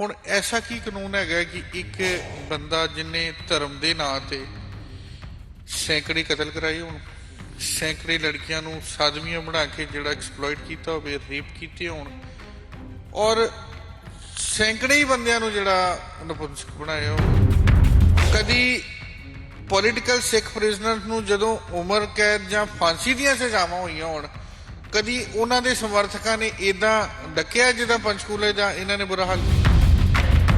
ਹੁਣ ਐਸਾ ਕੀ ਕਾਨੂੰਨ ਹੈਗਾ ਕਿ ਇੱਕ ਬੰਦਾ ਜਿਨੇ ਧਰਮ ਦੇ ਨਾਂ ਤੇ ਸੈਂਕੜੇ ਕਤਲ ਕਰਾਏ ਹੋਣ, ਸੈਂਕੜੇ ਲੜਕੀਆਂ ਨੂੰ ਸਾਧਵੀਆਂ ਬਣਾ ਕੇ ਜਿਹੜਾ ਐਕਸਪਲੋਇਟ ਕੀਤਾ ਹੋਵੇ ਰੇਪ ਕੀਤੇ ਹੋਣ, ਔਰ ਸੈਂਕੜੇ ਹੀ ਬੰਦਿਆਂ ਨੂੰ ਜਿਹੜਾ ਨਪੁੰਸਕ ਬਣਾਇਆ ਹੋਵੇ ਕਦੀ ਪੋਲਿਟੀਕਲ ਸਿੱਖ ਪ੍ਰਿਜ਼ਨਰਸ ਨੂੰ ਜਦੋਂ ਉਮਰ, ਕੈਦ ਜਾਂ ਫਾਂਸੀ ਦੀਆਂ ਸਜ਼ਾਵਾਂ ਹੋਈਆਂ ਹੋਣ, ਕਦੀ ਉਹਨਾਂ ਦੇ ਸਮਰਥਕਾਂ ਨੇ ਇਦਾਂ ਡੱਕਿਆ ਜਿੱਦਾਂ ਪੰਚਕੂਲੇ ਦਾ ਇਹਨਾਂ ਨੇ ਬੁਰਾ ਹਾਲ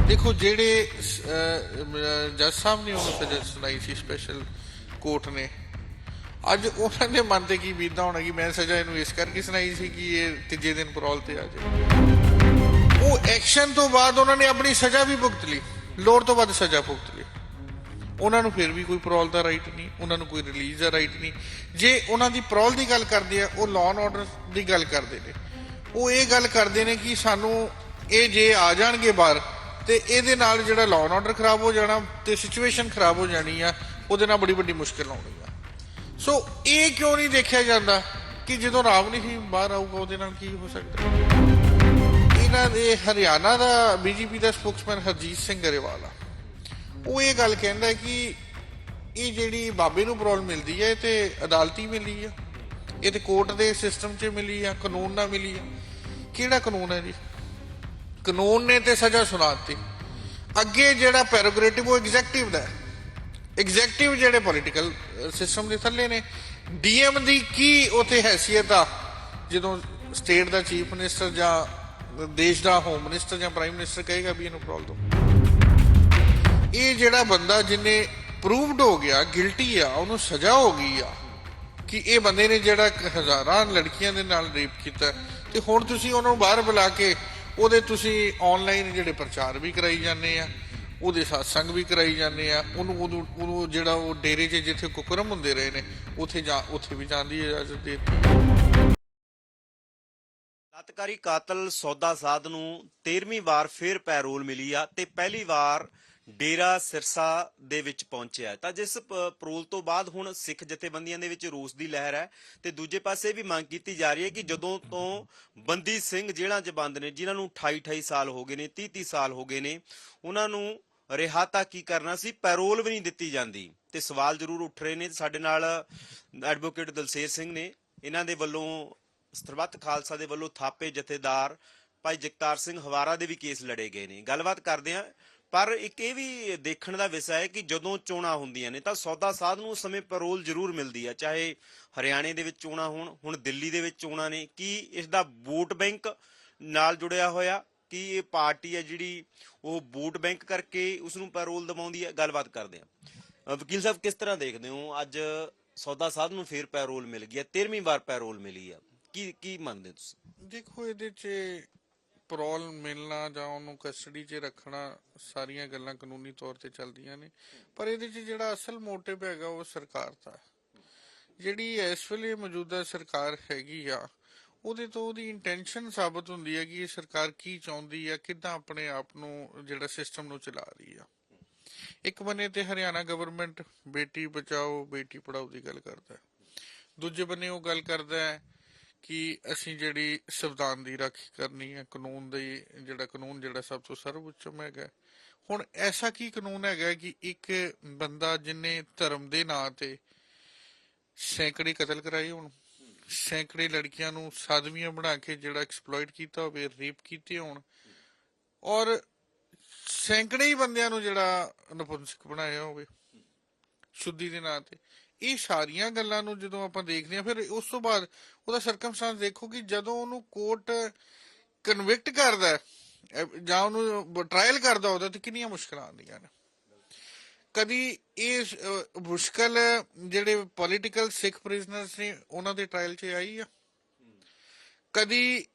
ਦੇਖੋ ਜਿਹੜੇ ਜੱਜ ਸਾਹਿਬ ਨੇ ਉਹਨੂੰ ਸਜ਼ਾ ਸੁਣਾਈ ਸੀ ਸਪੈਸ਼ਲ ਕੋਰਟ ਨੇ। ਅੱਜ ਉਹਨਾਂ ਦੇ ਮਨ ਤੇ ਕੀ ਬੀਤਦਾ ਹੋਣਾ ਕਿ ਮੈਂ ਸਜ਼ਾ ਇਹਨੂੰ ਇਸ ਕਰਕੇ ਸੁਣਾਈ ਸੀ ਕਿ ਇਹ ਤੀਜੇ ਦਿਨ ਪਰੋਲ ਤੇ ਆ ਜਾਵੇ। ਉਹ ਐਕਸ਼ਨ ਤੋਂ ਬਾਅਦ ਉਹਨਾਂ ਨੇ ਆਪਣੀ ਸਜ਼ਾ ਵੀ ਭੁਗਤ ਲਈ। ਲੋੜ ਤੋਂ ਵੱਧ ਸਜ਼ਾ ਭੁਗਤ ਲਈ। ਉਹਨਾਂ ਨੂੰ ਫਿਰ ਵੀ ਕੋਈ ਪਰੋਲ ਦਾ ਰਾਈਟ ਨਹੀਂ, ਉਹਨਾਂ ਨੂੰ ਕੋਈ ਰਿਲੀਜ਼ ਦਾ ਰਾਈਟ ਨਹੀਂ। ਜੇ ਉਹਨਾਂ ਦੀ ਪਰੋਲ ਦੀ ਗੱਲ ਕਰਦੇ ਆ, ਉਹ ਲਾਅ ਐਂਡ ਆਰਡਰ ਦੀ ਗੱਲ ਕਰਦੇ ਨੇ। ਉਹ ਇਹ ਗੱਲ ਕਰਦੇ ਨੇ ਕਿ ਸਾਨੂੰ ਇਹ ਜੇ ਆ ਜਾਣਗੇ ਬਾਹਰ ਤੇ ਇਹਦੇ ਨਾਲ ਜਿਹੜਾ ਲਾਅ ਐਂਡ ਆਰਡਰ ਖਰਾਬ ਹੋ ਜਾਣਾ ਤੇ ਸਿਚੁਏਸ਼ਨ ਖਰਾਬ ਹੋ ਜਾਣੀ ਆ, ਉਹਦੇ ਨਾਲ ਬੜੀ ਵੱਡੀ ਮੁਸ਼ਕਲ ਆਉਣੀ ਆ। ਸੋ ਇਹ ਕਿਉਂ ਨਹੀਂ ਦੇਖਿਆ ਜਾਂਦਾ ਕਿ ਜਦੋਂ ਰਾਮ ਨਹੀਂ ਸੀ ਬਾਹਰ ਆਊਗਾ, ਉਹਦੇ ਨਾਲ ਕੀ ਹੋ ਸਕਦਾ? ਇਹਨਾਂ ਦੇ ਹਰਿਆਣਾ ਦਾ ਬੀਜੇਪੀ ਦਾ ਸਪੋਕਸਮੈਨ ਹਰਜੀਤ ਸਿੰਘ ਗਰੇਵਾਲ ਆ। ਉਹ ਇਹ ਗੱਲ ਕਹਿੰਦਾ ਕਿ ਇਹ ਜਿਹੜੀ ਬਾਬੇ ਨੂੰ ਪ੍ਰੋਬਲਮ ਮਿਲਦੀ ਹੈ ਇਹ ਤੇ ਅਦਾਲਤੀ ਮਿਲੀ ਆ। ਇਹ ਤੇ ਕੋਰਟ ਦੇ ਸਿਸਟਮ 'ਚ ਮਿਲੀ ਆ, ਕਾਨੂੰਨ ਨਾਲ ਮਿਲੀ ਆ। ਕਿਹੜਾ ਕਾਨੂੰਨ ਹੈ ਜੀ? ਕਾਨੂੰਨ ਨੇ ਤੇ ਸਜ਼ਾ ਸੁਣਾਤੀ ਅੱਗੇ ਜਿਹੜਾ ਪੈਰੋਗ੍ਰੇਟਿਵ ਉਹ ਐਗਜ਼ੈਕਟਿਵ ਦਾ ਐਗਜ਼ੈਕਟਿਵ ਜਿਹੜੇ ਪੋਲੀਟੀਕਲ ਸਿਸਟਮ ਦੇ ਥੱਲੇ ਨੇ। ਡੀਐਮ ਦੀ ਕੀ ਉਥੇ ਹੈਸੀਅਤ ਆ? ਜਦੋਂ ਸਟੇਟ ਦਾ ਚੀਫ ਮਿਨਿਸਟਰ ਜਾਂ ਦੇਸ਼ ਦਾ ਹੋਮ ਮਿਨਿਸਟਰ ਜਾਂ ਪ੍ਰਾਈਮ ਮਿਨਿਸਟਰ ਕਹੇਗਾ ਵੀ ਇਹਨੂੰ ਪ੍ਰੋਬਲਮ ਦਿਓ ਇਹ ਜਿਹੜਾ ਬੰਦਾ ਜਿਨੇ ਪ੍ਰੂਵਡ ਹੋ ਗਿਆ ਗਿਲਟੀ ਆ, ਉਹਨੂੰ ਸਜ਼ਾ ਹੋ ਗਈ ਆ ਕਿ ਇਹ ਬੰਦੇ ਨੇ ਜਿਹੜਾ ਹਜ਼ਾਰਾਂ ਲੜਕੀਆਂ ਦੇ ਨਾਲ ਰੇਪ ਕੀਤਾ। ਤੇ ਹੁਣ ਤੁਸੀਂ ਉਹਨਾਂ ਨੂੰ ਬਾਹਰ ਬੁਲਾ ਕੇ ਉਹਦੇ ਤੁਸੀਂ ਆਨਲਾਈਨ ਜਿਹੜੇ ਪ੍ਰਚਾਰ ਵੀ ਕਰਾਈ ਜਾਂਦੇ ਆ, ਉਹਦੇ satsang ਵੀ ਕਰਾਈ ਜਾਂਦੇ ਆ, ਉਹਨੂੰ ਉਹਨੂੰ ਉਹਨੂੰ ਜਿਹੜਾ ਉਹ ਡੇਰੇ 'ਚ ਜਿੱਥੇ ਕੁਕਰਮ ਹੁੰਦੇ ਰਹੇ ਨੇ, ਉੱਥੇ ਜਾ, ਉੱਥੇ ਵੀ ਜਾਂਦੀ ਹੈ ਇਜਾਜ਼ਤ ਦੇ ਦਿੱਤੀ ਕਾਤਲ ਸੌਦਾ ਸਾਧ ਨੂੰ 13ਵੀਂ ਵਾਰ ਫੇਰ ਪੈਰੋਲ ਮਿਲੀ ਆ ਤੇ ਪਹਿਲੀ ਵਾਰ ਡੇਰਾ ਸਿਰਸਾ ਦੇ ਵਿੱਚ ਪਹੁੰਚਿਆ ਤਾਂ ਜਿਸ ਪ- ਤੋਂ ਬਾਅਦ ਹੁਣ ਸਿੱਖ ਜਥੇਬੰਦੀਆਂ ਦੇ ਵਿੱਚ ਰੋਸ ਦੀ ਲਹਿਰ ਹੈ ਤੇ ਦੂਜੇ ਪਾਸੇ ਵੀ ਮੰਗ ਕੀਤੀ ਜਾ ਰਹੀ ਹੈ ਕਿ ਜਦੋਂ ਤੋਂ ਬੰਦੀ ਸਿੰਘ ਜੇਲ੍ਹਾਂ 'ਚ ਬੰਦ ਨੇ, ਜਿਨ੍ਹਾਂ ਨੂੰ 28 28 ਸਾਲ ਹੋ ਗਏ ਨੇ 30 30 ਸਾਲ ਹੋ ਗਏ ਨੇ, ਉਹਨਾਂ ਨੂੰ ਰਿਹਾ ਕੀ ਕਰਨਾ ਸੀ? ਪੈਰੋਲ ਵੀ ਨਹੀਂ ਦਿੱਤੀ ਜਾਂਦੀ। ਤੇ ਸਵਾਲ ਜ਼ਰੂਰ ਉੱਠ ਰਹੇ ਨੇ। ਸਾਡੇ ਨਾਲ ਐਡਵੋਕੇਟ ਦਲਸੇਰ ਸਿੰਘ ਨੇ, ਇਹਨਾਂ ਦੇ ਵੱਲੋਂ ਸਰਬੱਤ ਖਾਲਸਾ ਦੇ ਵੱਲੋਂ ਥਾਪੇ ਜਥੇਦਾਰ ਭਾਈ ਜਗਤਾਰ ਸਿੰਘ ਹਵਾਰਾ ਦੇ ਵੀ ਕੇਸ ਲੜੇ ਗਏ ਨੇ। ਗੱਲਬਾਤ ਕਰਦੇ ਆ ਪਰ ਇੱਕ ਇਹ ਵੀ ਦੇਖਣ ਦਾ ਵਿਸ਼ਾ ਹੈ ਕਿ ਜਦੋਂ ਚੋਣਾਂ ਹੁੰਦੀਆਂ ਨੇ ਤਾਂ ਸੌਦਾ ਸਾਧ ਨੂੰ ਉਸ ਸਮੇਂ ਪੈਰੋਲ ਜ਼ਰੂਰ ਮਿਲਦੀ ਆ, ਚਾਹੇ ਹਰਿਆਣੇ ਦੇ ਵਿੱਚ ਚੋਣਾਂ ਹੋਣ, ਹੁਣ ਦਿੱਲੀ ਦੇ ਵਿੱਚ ਚੋਣਾਂ ਨੇ, ਕੀ ਇਸ ਦਾ ਵੋਟ ਬੈਂਕ ਨਾਲ ਜੁੜਿਆ ਹੋਇਆ, ਕਿ ਇਹ ਪਾਰਟੀ ਹੈ ਜਿਹੜੀ ਉਹ ਵੋਟ ਬੈਂਕ ਕਰਕੇ ਉਸ ਨੂੰ ਪੈਰੋਲ ਦਿਵਾਉਂਦੀ ਹੈ, ਗੱਲਬਾਤ ਕਰਦੇ ਆ ਵਕੀਲ ਸਾਹਿਬ, ਕਿਸ ਤਰ੍ਹਾਂ ਦੇਖਦੇ ਹੋ? ਅੱਜ ਸੌਦਾ ਸਾਧ ਨੂੰ ਫੇਰ ਪੈਰੋਲ ਮਿਲ ਗਿਆ 13ਵੀਂ ਵਾਰ ਪੈਰੋਲ ਮਿਲੀ ਆ, ਕੀ ਕੀ ਮੰਨਦੇ ਤੁਸੀਂ? ਦੇਖੋ, ਇਹਦੇ 'ਚ ਪਰੋਲ ਮਿਲਣਾ ਜਾਂ ਉਹਨੂੰ ਕਸਟਡੀ 'ਚ ਰੱਖਣਾ ਸਾਰੀਆਂ ਗੱਲਾਂ ਕਾਨੂੰਨੀ ਤੌਰ ਤੇ ਚੱਲਦੀਆਂ ਨੇ। ਪਰ ਇਹਦੇ 'ਚ ਜਿਹੜਾ ਅਸਲ ਮੋਟਿਵ ਹੈਗਾ ਉਹ ਸਰਕਾਰ ਦਾ। ਜਿਹੜੀ ਇਸ ਵੇਲੇ ਮੌਜੂਦਾ ਸਰਕਾਰ ਹੈਗੀ ਆ, ਉਹਦੇ ਤੋਂ ਉਹਦੀ ਇੰਟੈਂਸ਼ਨ ਸਾਬਤ ਹੁੰਦੀ ਹੈ ਕਿ ਇਹ ਸਰਕਾਰ ਕੀ ਚਾਹੁੰਦੀ ਆ, ਕਿੱਦਾਂ ਆਪਣੇ ਆਪ ਨੂੰ ਜਿਹੜਾ ਸਿਸਟਮ ਨੂੰ ਚਲਾ ਰਹੀ ਆ। ਇੱਕ ਬੰਨੇ ਤੇ ਹਰਿਆਣਾ ਗਵਰਨਮੈਂਟ ਬੇਟੀ ਬਚਾਓ, ਬੇਟੀ ਪੜਾਓ ਦੀ ਗੱਲ ਕਰਦਾ ਦੂਜੇ ਬੰਨੇ ਉਹ ਗੱਲ ਕਰਦਾ ਹੈ ਕਿ ਅਸੀਂ ਜਿਹੜੀ ਸੰਵਿਧਾਨ ਦੀ ਰਾਖੀ ਕਰਨੀ ਹੈ, ਕਾਨੂੰਨ ਦੀ, ਜਿਹੜਾ ਕਾਨੂੰਨ ਜਿਹੜਾ ਸਭ ਤੋਂ ਸਰਵਉੱਚਮ ਹੈਗਾ। ਹੁਣ ਐਸਾ ਕੀ ਕਾਨੂੰਨ ਹੈਗਾ ਕਿ ਇੱਕ ਬੰਦਾ ਜਿਨੇ ਧਰਮ ਦੇ ਨਾਂ ਤੇ ਸੈਂਕੜੇ ਕਤਲ ਕਰਾਏ ਹੋਣ, ਸੈਂਕੜੇ ਲੜਕੀਆਂ ਨੂੰ ਸਾਧਵੀਆਂ ਬਣਾ ਕੇ ਜਿਹੜਾ ਐਕਸਪਲੋਇਟ ਕੀਤਾ ਹੋਵੇ ਰੇਪ ਕੀਤੇ ਹੋਣ, ਔਰ ਸੈਂਕੜੇ ਹੀ ਬੰਦਿਆਂ ਨੂੰ ਜਿਹੜਾ ਨਪੁੰਸਕ ਬਣਾਇਆ ਹੋਵੇ, ਸ਼ੁੱਧੀ ਦੇ ਨਾਂ ਤੇ। ਇਹ ਸਾਰੀਆਂ ਗੱਲਾਂ ਨੂੰ ਜਦੋਂ ਆਪਾਂ ਦੇਖਦੇ ਹਾਂ ਫਿਰ ਉਸ ਤੋਂ ਬਾਅਦ ਉਹਦਾ ਸਰਕਮਸਟੈਂਸ ਦੇਖੋ ਕਿ ਜਦੋਂ ਉਹਨੂੰ ਕੋਰਟ ਕਨਵਿਕਟ ਕਰਦਾ ਜਾਂ ਉਹਨੂੰ ਟ੍ਰਾਇਲ ਕਰਦਾ ਉਹਦਾ ਤੇ ਕਿੰਨੀਆਂ ਮੁਸ਼ਕਲਾਂ ਆਉਂਦੀਆਂ ਨੇ। ਕਦੀ ਇਹ ਅਹ, ਮੁਸ਼ਕਲ ਜਿਹੜੇ ਪੋਲੀਟੀਕਲ ਸਿੱਖ ਪ੍ਰਿਜ਼ਨਰਸ ਨੇ ਉਹਨਾਂ ਦੇ ਟ੍ਰਾਇਲ 'ਚ ਆਈ ਆ? ਕਦੀ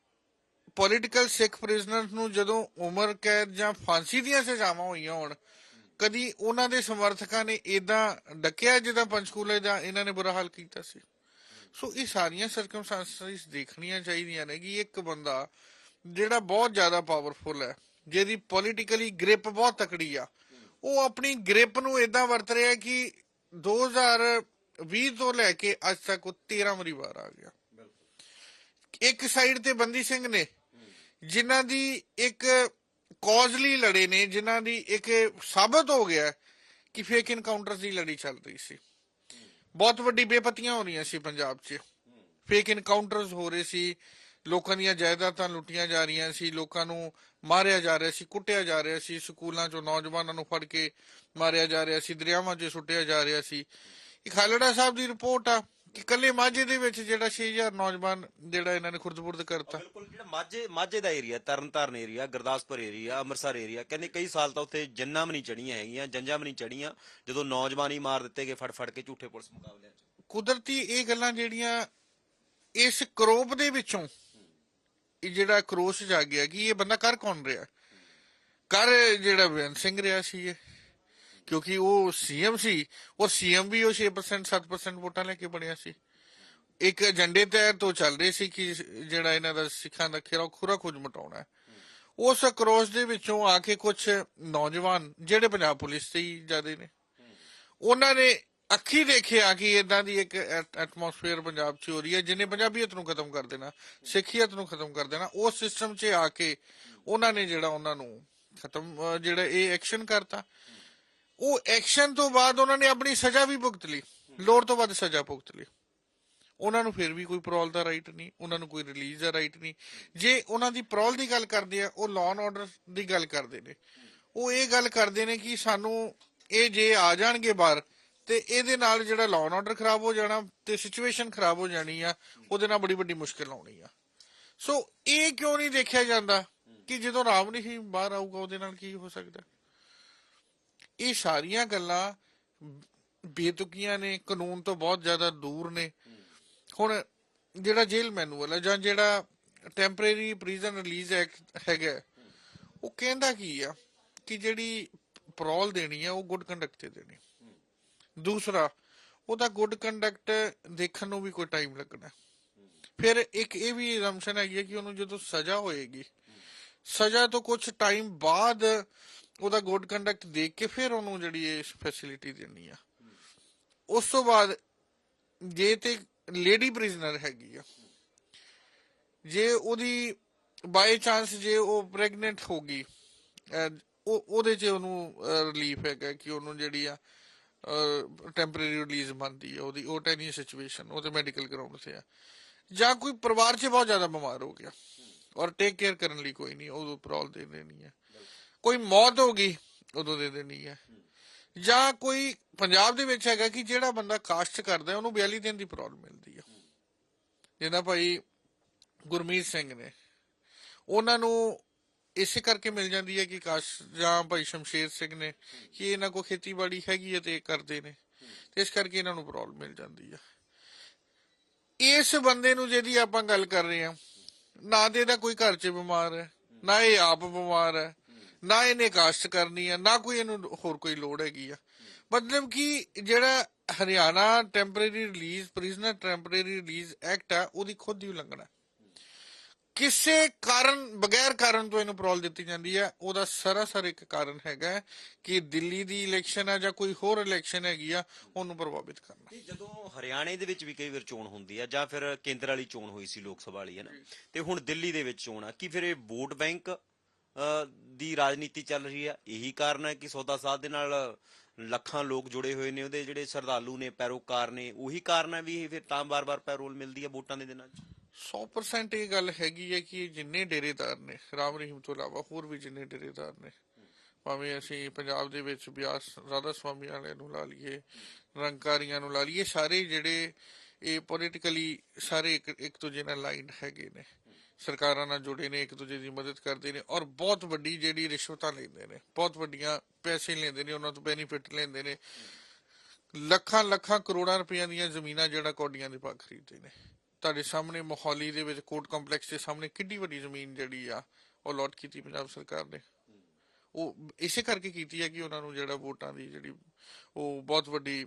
ਪੋਲੀਟੀਕਲ ਸਿੱਖ ਪ੍ਰਿਜ਼ਨਰਸ ਨੂੰ ਜਦੋਂ ਉਮਰ ਕੈਦ ਜਾਂ ਫਾਂਸੀ ਦੀਆਂ ਸਜ਼ਾਵਾਂ ਹੋਈਆਂ ਹੋਣ ਕਦੀ ਉਹਨਾਂ ਦੇ ਸਮਰਥਕਾਂ ਨੇ ਇਦਾਂ ਡੱਕਿਆ ਜਿੱਦਾਂ ਪੰਚਕੂਲੇ ਦਾ ਇਹਨਾਂ ਨੇ ਬੁਰਾ ਹਾਲ ਕੀਤਾ ਸੀ? ਸੋ ਇਹ ਸਾਰੀਆਂ ਸਰਕਮਸਟੈਂਸਸ ਦੇਖਣੀਆਂ ਚਾਹੀਦੀਆਂ ਨੇ ਕਿ ਇੱਕ ਬੰਦਾ ਜਿਹੜਾ ਬਹੁਤ ਜ਼ਿਆਦਾ ਪਾਵਰਫੁਲ ਹੈ ਜਿਹਦੀ ਪੋਲੀਟੀਕਲੀ ਗ੍ਰਿਪ ਬਹੁਤ ਤਕੜੀ ਆ ਉਹ ਆਪਣੀ ਗ੍ਰਿਪ ਨੂੰ ਇਦਾਂ ਵਰਤ ਰਿਹਾ ਕਿ 2020 ਤੋਂ ਲੈ ਕੇ ਅੱਜ ਤੱਕ ਉਹ 13 ਵਾਰੀ ਬਾਹਰ ਆ ਗਿਆ। ਇੱਕ ਸਾਈਡ ਤੇ ਬੰਦੀ ਸਿੰਘ ਨੇ ਜਿਨ੍ਹਾਂ ਦੀ ਇੱਕ ਕੌਜ਼ਲੀ ਲੜੇ ਨੇ ਜਿਨ੍ਹਾਂ ਦੀ ਇੱਕ ਸਾਬਤ ਹੋ ਗਿਆ ਕਿ ਫੇਕ ਇਨਕਾਊਂਟਰਸ ਦੀ ਲੜੀ ਚੱਲ ਰਹੀ ਸੀ। ਬਹੁਤ ਵੱਡੀ ਬੇਪਤੀਆਂ ਹੋ ਰਹੀਆਂ ਸੀ ਪੰਜਾਬ 'ਚ। ਫੇਕ ਇਨਕਾਊਂਟਰਸ ਹੋ ਰਹੇ ਸੀ, ਲੋਕਾਂ ਦੀਆਂ ਜਾਇਦਾਦਾਂ ਲੁੱਟੀਆਂ ਜਾ ਰਹੀਆਂ ਸੀ, ਲੋਕਾਂ ਨੂੰ ਮਾਰਿਆ ਜਾ ਰਿਹਾ ਸੀ, ਕੁੱਟਿਆ ਜਾ ਰਿਹਾ ਸੀ, ਸਕੂਲਾਂ 'ਚੋਂ ਨੌਜਵਾਨਾਂ ਨੂੰ ਫੜ ਕੇ ਮਾਰਿਆ ਜਾ ਰਿਹਾ ਸੀ, ਦਰਿਆਵਾਂ 'ਚ ਸੁੱਟਿਆ ਜਾ ਰਿਹਾ ਸੀ। ਇਹ ਖਾਲੜਾ ਸਾਹਿਬ ਦੀ ਰਿਪੋਰਟ ਆ ਕਿ ਕੱਲੇ ਮਾਝੇ ਦੇ ਵਿੱਚ ਜਿਹੜਾ 6000 ਨੌਜਵਾਨ ਜਿਹੜਾ ਇਹਨਾਂ ਨੇ ਖੁਰਦਬੁਰਦ ਕਰਤਾ। ਬਿਲਕੁਲ ਜਿਹੜਾ ਮਾਝੇ ਮਾਝੇ ਦਾ area Tarn Taran area Gurdaspur area Amritsar area ਕਹਿੰਦੇ ਕਈ ਸਾਲ ਤਾਂ ਉੱਥੇ ਜੰਨਾਂ ਵੀ ਨਹੀਂ ਚੜੀਆਂ ਹੈਗੀਆਂ ਜੰਜਾਂ ਵੀ ਨਹੀਂ ਚੜੀਆਂ ਜਦੋਂ ਨੌਜਵਾਨ ਮਾਰ ਦਿੱਤੇ ਗਏ ਫੜ ਫੜ ਕੇ ਝੂਠੇ ਪੁਲਿਸ ਮੁਕਾਬਲਿਆਂ 'ਚ। ਕੁਦਰਤੀ ਇਹ ਗੱਲਾਂ ਜਿਹੜੀਆਂ ਇਸ ਕਰੋਪ ਦੇ ਵਿੱਚੋਂ ਇਹ ਜਿਹੜਾ ਕਰੋਸ਼ ਜਾ ਗਿਆ ਕਿ ਇਹ ਬੰਦਾ ਕਰ ਕੌਣ ਰਿਹਾ? ਕਰ ਜਿਹੜਾ ਬੇਅੰਤ ਸਿੰਘ ਰਿਹਾ ਸੀ ਇਹ। ਕਿਉਂਕਿ ਉਹ ਸੀਐਮ ਸੀ, ਔਰ ਸੀਐਮ ਵੀ ਉਹ 6% 7% ਵੋਟਾਂ ਲੈ ਕੇ ਬਣਿਆ ਸੀ। ਇੱਕ ਏਜੰਡੇ ਤਹਿਤ ਤੋਂ ਚੱਲ ਰਹੇ ਸੀ ਕਿ ਜਿਹੜਾ ਇਹਨਾਂ ਦਾ ਸਿੱਖਾਂ ਦਾ ਖੇਰਾ ਖੁਰਾ ਖੋਜ ਮਟਾਉਣਾ ਹੈ। ਉਸ ਕਰੋਸ਼ ਦੇ ਵਿੱਚੋਂ ਆ ਕੇ ਕੁਝ ਨੌਜਵਾਨ, ਜਿਹੜੇ ਪੰਜਾਬ ਪੁਲਿਸ ਤੇ ਹੀ ਜਾਂਦੇ ਨੇ, ਉਹਨਾਂ ਨੇ ਅੱਖੀ ਦੇਖਿਆ ਕਿ ਇਦਾਂ ਦੀ ਇੱਕ ਐਟਮੋਸਫੇਅਰ ਪੰਜਾਬ 'ਚ ਹੋ ਰਹੀ ਹੈ ਜਿਹਨੇ ਪੰਜਾਬੀਅਤ ਨੂੰ ਖਤਮ ਕਰ ਦੇਣਾ, ਸਿੱਖੀਅਤ ਨੂੰ ਖਤਮ ਕਰ ਦੇਣਾ, ਉਸ ਸਿਸਟਮ 'ਚ ਆ ਕੇ ਉਹਨਾਂ ਨੇ ਜਿਹੜਾ ਉਹਨਾਂ ਨੂੰ ਖਤਮ ਜਿਹੜਾ ਇਹ ਐਕਸ਼ਨ ਕਰਤਾ। ਉਹ ਐਕਸ਼ਨ ਤੋਂ ਬਾਅਦ ਉਹਨਾਂ ਨੇ ਆਪਣੀ ਸਜ਼ਾ ਵੀ ਭੁਗਤ ਲਈ। ਲੋੜ ਤੋਂ ਵੱਧ ਸਜ਼ਾ ਭੁਗਤ ਲਈ। ਉਹਨਾਂ ਨੂੰ ਫਿਰ ਵੀ ਕੋਈ ਪ੍ਰੋਲ ਦਾ ਰਾਈਟ ਨਹੀਂ, ਉਹਨਾਂ ਨੂੰ ਕੋਈ ਰਿਲੀਜ਼ ਦਾ ਰਾਈਟ ਨਹੀਂ। ਜੇ ਉਹਨਾਂ ਦੀ ਪ੍ਰੋਲ ਦੀ ਗੱਲ ਕਰਦੇ ਆ, ਉਹ ਲਾਅ ਆਰਡਰ ਦੀ ਗੱਲ ਕਰਦੇ ਨੇ। ਉਹ ਇਹ ਗੱਲ ਕਰਦੇ ਨੇ ਕਿ ਸਾਨੂੰ ਇਹ ਜੇ ਆ ਜਾਣਗੇ ਬਾਹਰ, ਤੇ ਇਹਦੇ ਨਾਲ ਜਿਹੜਾ ਲਾਅ ਐਂਡ ਆਰਡਰ ਖਰਾਬ ਹੋ ਜਾਣਾ ਤੇ ਸਿਚੁਏਸ਼ਨ ਖਰਾਬ ਹੋ ਜਾਣੀ ਆ, ਉਹਦੇ ਨਾਲ ਬੜੀ ਵੱਡੀ ਮੁਸ਼ਕਲ ਆਉਣੀ ਆ। ਸੋ ਇਹ ਕਿਉਂ ਨਹੀਂ ਦੇਖਿਆ ਜਾਂਦਾ ਕਿ ਜਦੋਂ ਰਾਮ ਨਹੀਂ ਬਾਹਰ ਆਊਗਾ, ਉਹਦੇ ਨਾਲ ਕੀ ਹੋ ਸਕਦਾ? ਇਹ ਸਾਰੀਆਂ ਗੱਲਾਂ ਬੇਤੁਕੀਆਂ ਨੇ, ਕਾਨੂੰਨ ਤੋਂ ਬਹੁਤ ਜ਼ਿਆਦਾ ਦੂਰ ਨੇ। ਹੁਣ ਜਿਹੜਾ ਜੇਲ ਮੈਨੂਅਲ ਹੈ ਜਾਂ ਜਿਹੜਾ ਟੈਂਪਰੇਰੀ ਪ੍ਰਿਜ਼ਨ ਰਿਲੀਜ਼ ਐਕਟ ਹੈਗਾ, ਉਹ ਕਹਿੰਦਾ ਕੀ ਆ? ਕਿ ਜਿਹੜੀ ਪਰੋਲ ਦੇਣੀ ਆ, ਉਹ ਗੁੱਡ ਕੰਡਕਟ ਤੇ ਦੇਣੀ। ਦੂਸਰਾ, ਉਹਦਾ ਗੁੱਡ ਕੰਡਕਟ ਦੇਖਣ ਨੂੰ ਵੀ ਕੋਈ ਟਾਈਮ ਲੱਗਣਾ। ਫਿਰ ਇੱਕ ਇਹ ਵੀ ਅਸੰਪਸ਼ਨ ਹੈਗੀ ਕਿ ਉਹਨੂੰ ਜਦੋਂ ਸਜ਼ਾ ਹੋਏਗੀ, ਸਜ਼ਾ ਤੋਂ ਕੁਝ ਟਾਈਮ ਬਾਅਦ ਉਹਦਾ ਗੁੱਡ ਕੰਡਕਟ ਦੇਖ ਕੇ ਫਿਰ ਉਹਨੂੰ ਜਿਹੜੀ ਇਹ ਫੈਸਿਲਿਟੀ ਦੇਣੀ ਆ। ਉਸ ਤੋਂ ਬਾਅਦ ਜੇ ਤੇ ਲੇਡੀ ਪ੍ਰਿਜ਼ਨਰ ਹੈਗੀ ਆ, ਜੇ ਉਹਦੀ ਬਾਈ ਚਾਂਸ ਜੇ ਉਹ ਪ੍ਰੈਗਨੈਂਟ ਹੋ ਗਈ ਉਹ, ਉਹਦੇ 'ਚ ਉਹਨੂੰ ਰਿਲੀਫ ਹੈਗਾ ਕਿ ਉਹਨੂੰ ਜਿਹੜੀ ਆ ਟੈਂਪਰੇਰੀ ਰਿਲੀਜ਼ ਬਣਦੀ ਹੈ ਉਹਦੀ, ਉਹ ਟੈਨੀ ਸਿਚੁਏਸ਼ਨ ਉਹ ਤੇ ਮੈਡੀਕਲ ਗਰਾਊਂਡ ਤੇ ਆ। ਜਾਂ ਕੋਈ ਪਰਿਵਾਰ 'ਚ ਬਹੁਤ ਜ਼ਿਆਦਾ ਬਿਮਾਰ ਹੋ ਗਿਆ, ਔਰ ਟੇਕ ਕੇਅਰ ਕਰਨ ਲਈ ਕੋਈ ਨਹੀਂ, ਉਹ ਪ੍ਰੋਲ ਦੇ ਦੇਣੀ ਹੈ ਕੋਈ ਮੌਤ ਹੋ ਗਈ ਉਦੋਂ ਦੇ ਦੇਣੀ ਹੈ ਜਾਂ ਕੋਈ ਪੰਜਾਬ ਦੇ ਵਿੱਚ ਹੈਗਾ ਕਿ ਜਿਹੜਾ ਬੰਦਾ ਕਾਸਟ ਕਰਦਾ ਹੈ, ਉਹਨੂੰ 42 ਦਿਨ ਦੀ ਪ੍ਰੋਬਲਮ ਮਿਲਦੀ ਹੈ। ਜਿਹਦਾ ਭਾਈ ਗੁਰਮੀਤ ਸਿੰਘ ਨੇ ਉਹਨਾਂ ਨੂੰ ਇਸੇ ਕਰਕੇ ਮਿਲ ਜਾਂਦੀ ਹੈ ਕਿ ਕਾਸ਼ ਜਾਂ ਭਾਈ ਸ਼ਮਸ਼ੇਰ ਸਿੰਘ ਨੇ ਕਿ ਇਹਨਾਂ ਕੋ ਖੇਤੀਬਾੜੀ ਹੈਗੀ ਹੈ ਤੇ ਇਹ ਕਰਦੇ ਨੇ ਤੇ ਇਸ ਕਰਕੇ ਇਹਨਾਂ ਨੂੰ ਪ੍ਰੋਬਲਮ ਮਿਲ ਜਾਂਦੀ ਆ ਇਸ ਬੰਦੇ ਨੂੰ ਜਿਹਦੀ ਆਪਾਂ ਗੱਲ ਕਰ ਰਹੇ ਹਾਂ ਨਾ ਤੇ ਇਹਦਾ ਕੋਈ ਘਰ 'ਚ ਬਿਮਾਰ ਹੈ ਨਾ ਇਹ ਆਪ ਬਿਮਾਰ ਹੈ ਨਾ ਇਹਨੇ ਕਾਸ਼ਤ ਕਰਨੀ ਹੈ ਨਾ ਕੋਈ ਇਹਨੂੰ ਹੋਰ ਕੋਈ ਲੋੜ ਹੈਗੀ ਆ। ਮਤਲਬ ਕਿ ਜਿਹੜਾ Haryana temporary release prisoner temporary release act ਆ ਉਹਦੀ ਖੁਦ ਦੀ ਉਲੰਘਣਾ। ਕਿਸੇ ਕਾਰਨ ਬਗੈਰ ਕਾਰਨ ਤੋਂ ਇਹਨੂੰ ਪ੍ਰੋਲ ਦਿੱਤੀ ਜਾਂਦੀ ਹੈ ਉਹਦਾ ਸਰਾਸਰ ਇੱਕ ਕਾਰਨ ਹੈਗਾ ਕਿ ਦਿੱਲੀ ਦੀ ਇਲੈਕਸ਼ਨ ਆ ਜਾਂ ਕੋਈ ਹੋਰ ਇਲੈਕਸ਼ਨ ਹੈਗੀ ਆ ਉਹਨੂੰ ਪ੍ਰਭਾਵਿਤ ਕਰਨਾ। ਜਦੋਂ ਹਰਿਆਣੇ ਦੇ ਵਿੱਚ ਵੀ ਕਈ ਵਾਰ ਚੋਣ ਹੁੰਦੀ ਆ ਜਾਂ ਫਿਰ ਕੇਂਦਰ ਵਾਲੀ ਚੋਣ ਹੋਈ ਸੀ ਲੋਕ ਸਭਾ ਵਾਲੀ ਹੈ ਨਾ? ਤੇ ਹੁਣ ਦਿੱਲੀ ਦੇ ਵਿੱਚ ਚੋਣ ਆ ਕੀ ਫਿਰ ਇਹ ਵੋਟ ਬੈਂਕ ਦੀ ਰਾਜਨੀਤੀ ਚੱਲ ਰਹੀ ਆ। ਇਹੀ ਕਾਰਨ ਹੈ ਕਿ ਸੌਦਾ ਸਾਧ ਦੇ ਨਾਲ ਲੱਖਾਂ ਲੋਕ ਜੁੜੇ ਹੋਏ ਨੇ। ਉਹਦੇ ਜਿਹੜੇ ਸ਼ਰਧਾਲੂ ਨੇ, ਪੈਰੋਕਾਰ ਨੇ, ਉਹੀ ਕਾਰਨ ਹੈ ਵੀ ਇਹ ਫਿਰ ਤਾਂ ਬਾਰ-ਬਾਰ ਪੈਰੋਲ ਮਿਲਦੀ ਆ ਵੋਟਾਂ ਦੇ ਦਿਨਾਂ 'ਚ। 100% ਇਹ ਗੱਲ ਹੈਗੀ ਹੈ ਕਿ ਜਿੰਨੇ ਡੇਰੇਦਾਰ ਨੇ, ਰਾਮ ਰਹੀਮ ਤੋਂ ਇਲਾਵਾ ਹੋਰ ਵੀ ਜਿੰਨੇ ਡੇਰੇਦਾਰ ਨੇ, ਭਾਵੇਂ ਅਸੀਂ ਪੰਜਾਬ ਦੇ ਵਿੱਚ ਬਿਆਸ ਰਾਧਾ ਸਵਾਮੀ ਵਾਲਿਆਂ ਨੂੰ ਲਾ ਲਈਏ ਰੰਗਕਾਰੀਆਂ ਨੂੰ ਲਾ ਲਈਏ, ਸਾਰੇ ਜਿਹੜੇ ਇਹ ਪੋਲੀਟੀਕਲੀ ਸਾਰੇ ਇੱਕ ਇੱਕ ਦੂਜੇ ਨਾਲ ਲਾਈਨ ਹੈਗੇ ਨੇ। ਸਰਕਾਰਾਂ ਨਾਲ ਜੁੜੇ ਨੇ ਇੱਕ ਦੂਜੇ ਦੀ ਮਦਦ ਕਰਦੇ ਨੇ ਔਰ ਬਹੁਤ ਵੱਡੀ ਜਿਹੜੀ ਰਿਸ਼ਵਤਾਂ ਲੈਂਦੇ ਨੇ ਬਹੁਤ ਵੱਡੀਆਂ ਪੈਸੇ ਲੈਂਦੇ ਨੇ ਉਹਨਾਂ ਤੋਂ ਬੈਨੀਫਿਟ ਲੈਂਦੇ ਨੇ। ਲੱਖਾਂ ਲੱਖਾਂ ਕਰੋੜਾਂ ਰੁਪਈਆਂ ਦੀਆਂ ਜ਼ਮੀਨਾਂ ਜਿਹੜਾ ਕੌਡੀਆਂ ਦੇ ਭਾਅ ਖਰੀਦਦੇ ਨੇ। ਤੁਹਾਡੇ ਸਾਹਮਣੇ ਮੋਹਾਲੀ ਦੇ ਵਿੱਚ ਕੋਰਟ ਕੰਪਲੈਕਸ ਦੇ ਸਾਹਮਣੇ ਕਿੰਨੀ ਵੱਡੀ ਜ਼ਮੀਨ ਜਿਹੜੀ ਆ ਉਹ ਲੋਟ ਕੀਤੀ ਪੰਜਾਬ ਸਰਕਾਰ ਨੇ। ਉਹ ਇਸੇ ਕਰਕੇ ਕੀਤੀ ਹੈ ਕਿ ਉਹਨਾਂ ਨੂੰ ਜਿਹੜਾ ਵੋਟਾਂ ਦੀ ਜਿਹੜੀ ਉਹ ਬਹੁਤ ਵੱਡੀ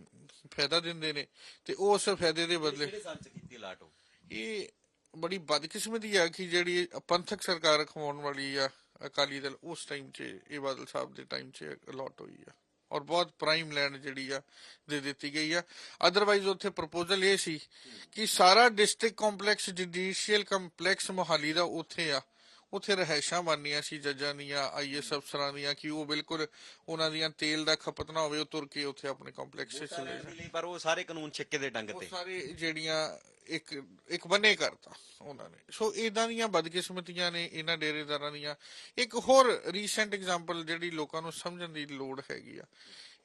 ਫਾਇਦਾ ਦਿੰਦੇ ਨੇ ਤੇ ਉਸ ਫਾਇਦੇ ਦੇ ਬਦਲੇ ਕਿਹੜੇ ਸਾਲ 'ਚ ਕੀਤੀ ਲਾਟ ਉਹ? ਇਹ ਬੜੀ ਬਦਕਿਸਮਤੀ ਆ ਕਿ ਜਿਹੜੀ ਪੰਥਕ ਸਰਕਾਰ ਖਵਾਉਣ ਵਾਲੀ ਆ, ਅਕਾਲੀ ਦਲ ਉਸ ਟਾਈਮ 'ਚ, ਇਹ ਬਾਦਲ ਸਾਹਿਬ ਦੇ ਟਾਈਮ 'ਚ ਅਲੋਟ ਹੋਈ ਆ ਔਰ ਬਹੁਤ ਪ੍ਰਾਈਮ ਲੈਂਡ ਜਿਹੜੀ ਆ ਦੇ ਦਿੱਤੀ ਗਈ ਆ। ਅਦਰਵਾਈਜ਼ ਉੱਥੇ ਪ੍ਰਪੋਜ਼ਲ ਇਹ ਸੀ ਕਿ ਸਾਰਾ district complex judicial complex Mohali ਦਾ ਉੱਥੇ ਆ। ਉੱਥੇ ਰਹਿਸ਼ਾਂ ਬਣਨੀਆਂ ਸੀ ਜੱਜਾਂ ਦੀਆਂ ਆਈਐਸ ਅਫਸਰਾਂ ਦੀਆਂ ਕਿ ਉਹ ਬਿਲਕੁਲ ਉਹਨਾਂ ਦੀਆਂ ਤੇਲ ਦਾ ਖਪਤ ਨਾ ਹੋਵੇ ਉਹ ਤੁਰ ਕੇ ਉੱਥੇ ਆਪਣੇ ਕੰਪਲੈਕਸ 'ਚ ਚਲੇ ਜਾਣ। ਪਰ ਉਹ ਸਾਰੇ ਕਾਨੂੰਨ ਛਿੱਕੇ ਦੇ ਡੰਗ ਉਹ ਤੇ। ਸਾਰੇ ਜਿਹੜੀਆਂ ਇੱਕ ਇੱਕ ਬੰਨੇ ਕਰਤਾ ਉਹਨਾਂ ਨੇ। ਸੋ ਇਦਾਂ ਦੀਆਂ ਬਦਕਿਸਮਤੀਆਂ ਨੇ ਇਹਨਾਂ ਡੇਰੇਦਾਰਾਂ ਦੀਆਂ। ਇੱਕ ਹੋਰ ਰੀਸੈਂਟ ਐਗਜ਼ਾਮਪਲ ਜਿਹੜੀ ਲੋਕਾਂ ਨੂੰ ਸਮਝਣ ਦੀ ਲੋੜ ਹੈਗੀ ਆ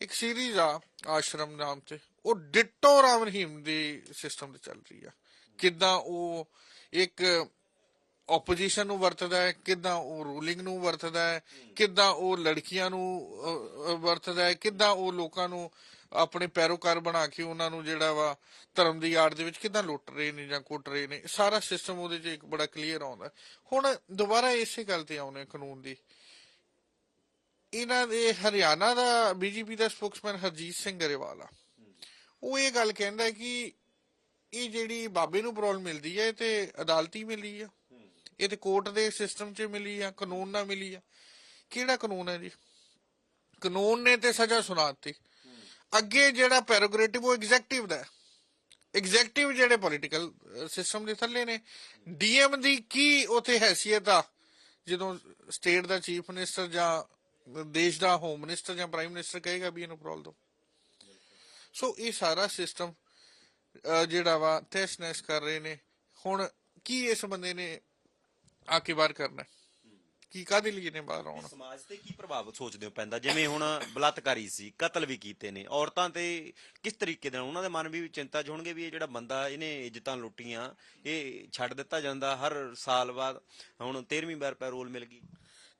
ਇੱਕ ਸੀਰੀਜ਼ ਆ ਆਸ਼ਰਮ ਨਾਮ ਤੇ ਉਹ ਡਿਟੋ ਰਾਮ ਰਹੀਮ ਦੇ ਸਿਸਟਮ ਤੇ ਚੱਲ ਰਹੀ ਆ। ਕਿਦਾਂ ਉਹ ਇੱਕ ਆਪੋਜੀਸ਼ਨ ਨੂੰ ਵਰਤਦਾ ਹੈ, ਕਿਦਾਂ ਉਹ ਰੂਲਿੰਗ ਨੂੰ ਵਰਤਦਾ ਹੈ, ਕਿਦਾਂ ਉਹ ਲੜਕੀਆਂ ਨੂੰ ਵਰਤਦਾ ਹੈ, ਕਿਦਾਂ ਉਹ ਲੋਕਾਂ ਨੂੰ ਆਪਣੇ ਪੈਰੋਕਾਰ ਬਣਾ ਕੇ ਉਹਨਾਂ ਨੂੰ ਜਿਹੜਾ ਵਾ ਧਰਮ ਦੀ ਆੜ ਦੇ ਵਿੱਚ ਕਿਦਾਂ ਲੁੱਟ ਰਹੇ ਨੇ ਜਾਂ ਕੁੱਟ ਰਹੇ ਨੇ, ਸਾਰਾ ਸਿਸਟਮ ਉਹਦੇ 'ਚ ਇੱਕ ਬੜਾ ਕਲੀਅਰ ਆਉਂਦਾ। ਹੁਣ ਦੁਬਾਰਾ ਇਸੇ ਗੱਲ ਤੇ ਆਉਣੇ ਕਾਨੂੰਨ ਦੀ। ਇਹਨਾਂ ਦੇ ਹਰਿਆਣਾ ਦਾ ਬੀਜੇਪੀ ਦਾ ਸਪੋਕਸਮੈਨ ਹਰਜੀਤ ਸਿੰਘ ਗਰੇਵਾਲ ਆ। ਉਹ ਇਹ ਗੱਲ ਕਹਿੰਦਾ ਕਿ ਇਹ ਜਿਹੜੀ ਬਾਬੇ ਨੂੰ ਪ੍ਰੋਬਲਮ ਮਿਲਦੀ ਹੈ, ਇਹ ਤੇ ਅਦਾਲਤੀ ਮਿਲੀ ਹੈ ਇਹ ਤੇ ਕੋਰਟ ਦੇ ਸਿਸਟਮ 'ਚ ਮਿਲੀ ਆ, ਕਾਨੂੰਨ ਨਾਲ ਮਿਲੀ ਆ। ਕਿਹੜਾ ਕਾਨੂੰਨ ਹੈ ਜੀ? ਕਾਨੂੰਨ ਨੇ ਤੇ ਸਜ਼ਾ ਸੁਣਾਤੀ ਅੱਗੇ ਜਿਹੜਾ ਪੈਰੋਗ੍ਰੇਟਿਵ ਉਹ ਐਗਜ਼ੈਕਟਿਵ ਦਾ ਐਗਜ਼ੈਕਟਿਵ ਜਿਹੜੇ ਪੋਲੀਟੀਕਲ ਸਿਸਟਮ ਦੇ ਥੱਲੇ ਨੇ। ਡੀਐਮ ਦੀ ਕੀ ਉਥੇ ਹੈਸੀਅਤ ਆ? ਜਦੋਂ ਸਟੇਟ ਦਾ ਚੀਫ ਮਿਨਿਸਟਰ ਜਾਂ ਦੇਸ਼ ਦਾ ਹੋਮ ਮਿਨਿਸਟਰ ਜਾਂ ਪ੍ਰਾਈਮ ਮਿਨਿਸਟਰ ਕਹੇਗਾ ਵੀ ਇਹਨੂੰ ਪ੍ਰੋਲ ਦੋ ਸੋ ਇਹ ਸਾਰਾ ਸਿਸਟਮ ਜਿਹੜਾ ਵਾ ਤਹਿਸ ਨਹਿਸ ਕਰ ਰਹੇ ਨੇ। ਹੁਣ ਕੀ ਇਸ ਬੰਦੇ ਨੇ ਆ ਕੇ ਬਾਹਰ ਕਰਨਾ। ਹੈ? ਕੀ ਕਾਦੇ ਲਈ ਨੇ ਬਾਹਰ ਆਉਣਾ? ਸਮਾਜ ਤੇ ਕੀ ਪ੍ਰਭਾਵ ਸੋਚਦੇ ਹੋ ਪੈਂਦਾ? ਜਿਵੇਂ ਹੁਣ ਬਲਾਤਕਾਰੀ ਸੀ ਕਤਲ ਵੀ ਕੀਤੇ ਨੇ ਔਰਤਾਂ ਤੇ ਕਿਸ ਤਰੀਕੇ ਦੇ ਨਾਲ? ਉਹਨਾਂ ਦੇ ਮਨ ਵੀ ਚਿੰਤਾ 'ਚ ਹੋਣਗੇ ਵੀ ਇਹ ਜਿਹੜਾ ਬੰਦਾ ਇਹਨੇ ਇੱਜ਼ਤਾਂ ਲੁੱਟੀਆਂ ਇਹ ਛੱਡ ਦਿੱਤਾ ਜਾਂਦਾ ਹਰ ਸਾਲ ਬਾਅਦ। ਹੁਣ 13ਵੀਂ ਵਾਰ ਪੈਰੋਲ ਮਿਲ ਗਈ।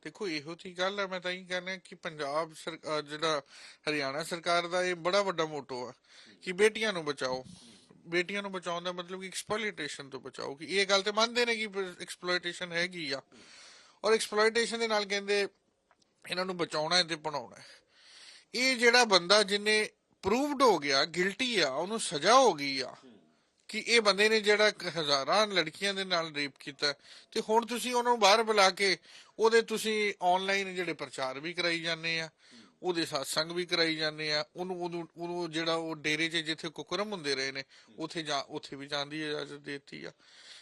ਦੇਖੋ ਇਹੋ ਜੀ ਗੱਲ ਹੈ ਮੈਂ ਤਾਂ ਇਹ ਕਹਿੰਦਾ ਕਿ ਪੰਜਾਬ ਸਰਕਾਰ ਜਿਹੜਾ ਹਰਿਆਣਾ ਸਰਕਾਰ ਦਾ ਇਹ ਬੜਾ ਵੱਡਾ ਮੋਟੋ ਆ ਕਿ ਬੇਟੀਆਂ ਨੂੰ ਬਚਾਓ। ਬੇਟੀਆਂ ਨੂੰ ਬਚਾਉਣ ਦਾ ਮਤਲਬ ਕਿ ਐਕਸਪਲੋਇਟੇਸ਼ਨ ਤੋਂ ਬਚਾਓ, ਕਿ ਇਹ ਗੱਲ ਤੇ ਮੰਨਦੇ ਨੇ ਕਿ ਐਕਸਪਲੋਇਟੇਸ਼ਨ ਹੈਗੀ ਆ। ਔਰ ਐਕਸਪਲੋਇਟੇਸ਼ਨ ਦੇ ਨਾਲ ਕਹਿੰਦੇ ਇਹਨਾਂ ਨੂੰ ਬਚਾਉਣਾ ਹੈ ਤੇ ਬਣਾਉਣਾ ਹੈ। ਇਹ ਜਿਹੜਾ ਬੰਦਾ ਜਿਨੇ ਪ੍ਰੂਵਡ ਹੋ ਗਿਆ ਗਿਲਟੀ ਆ, ਉਹਨੂੰ ਸਜ਼ਾ ਹੋ ਗਈ ਆ ਕਿ ਇਹ ਬੰਦੇ ਨੇ ਜਿਹੜਾ ਹਜ਼ਾਰਾਂ ਲੜਕੀਆਂ ਦੇ ਨਾਲ ਰੇਪ ਕੀਤਾ ਤੇ ਹੁਣ ਤੁਸੀਂ ਉਹਨਾਂ ਨੂੰ ਬਾਹਰ ਬੁਲਾ ਕੇ ਉਹਦੇ ਤੁਸੀਂ ਆਨਲਾਈਨ ਜਿਹੜੇ ਪ੍ਰਚਾਰ ਵੀ ਕਰਾਈ ਜਾਂਦੇ ਆ। ਉਹਦੇ satsang ਵੀ ਕਰਾਈ ਜਾਂਦੇ ਆ, ਉਹਨੂੰ ਉਹਨੂੰ ਉਹਨੂੰ ਜਿਹੜਾ ਉਹ ਡੇਰੇ 'ਚ ਜਿੱਥੇ ਕੁਕਰਮ ਹੁੰਦੇ ਰਹੇ ਨੇ, ਉੱਥੇ ਜਾ, ਉੱਥੇ ਵੀ ਜਾਣ ਦੀ ਇਜਾਜ਼ਤ ਦਿੱਤੀ ਆ।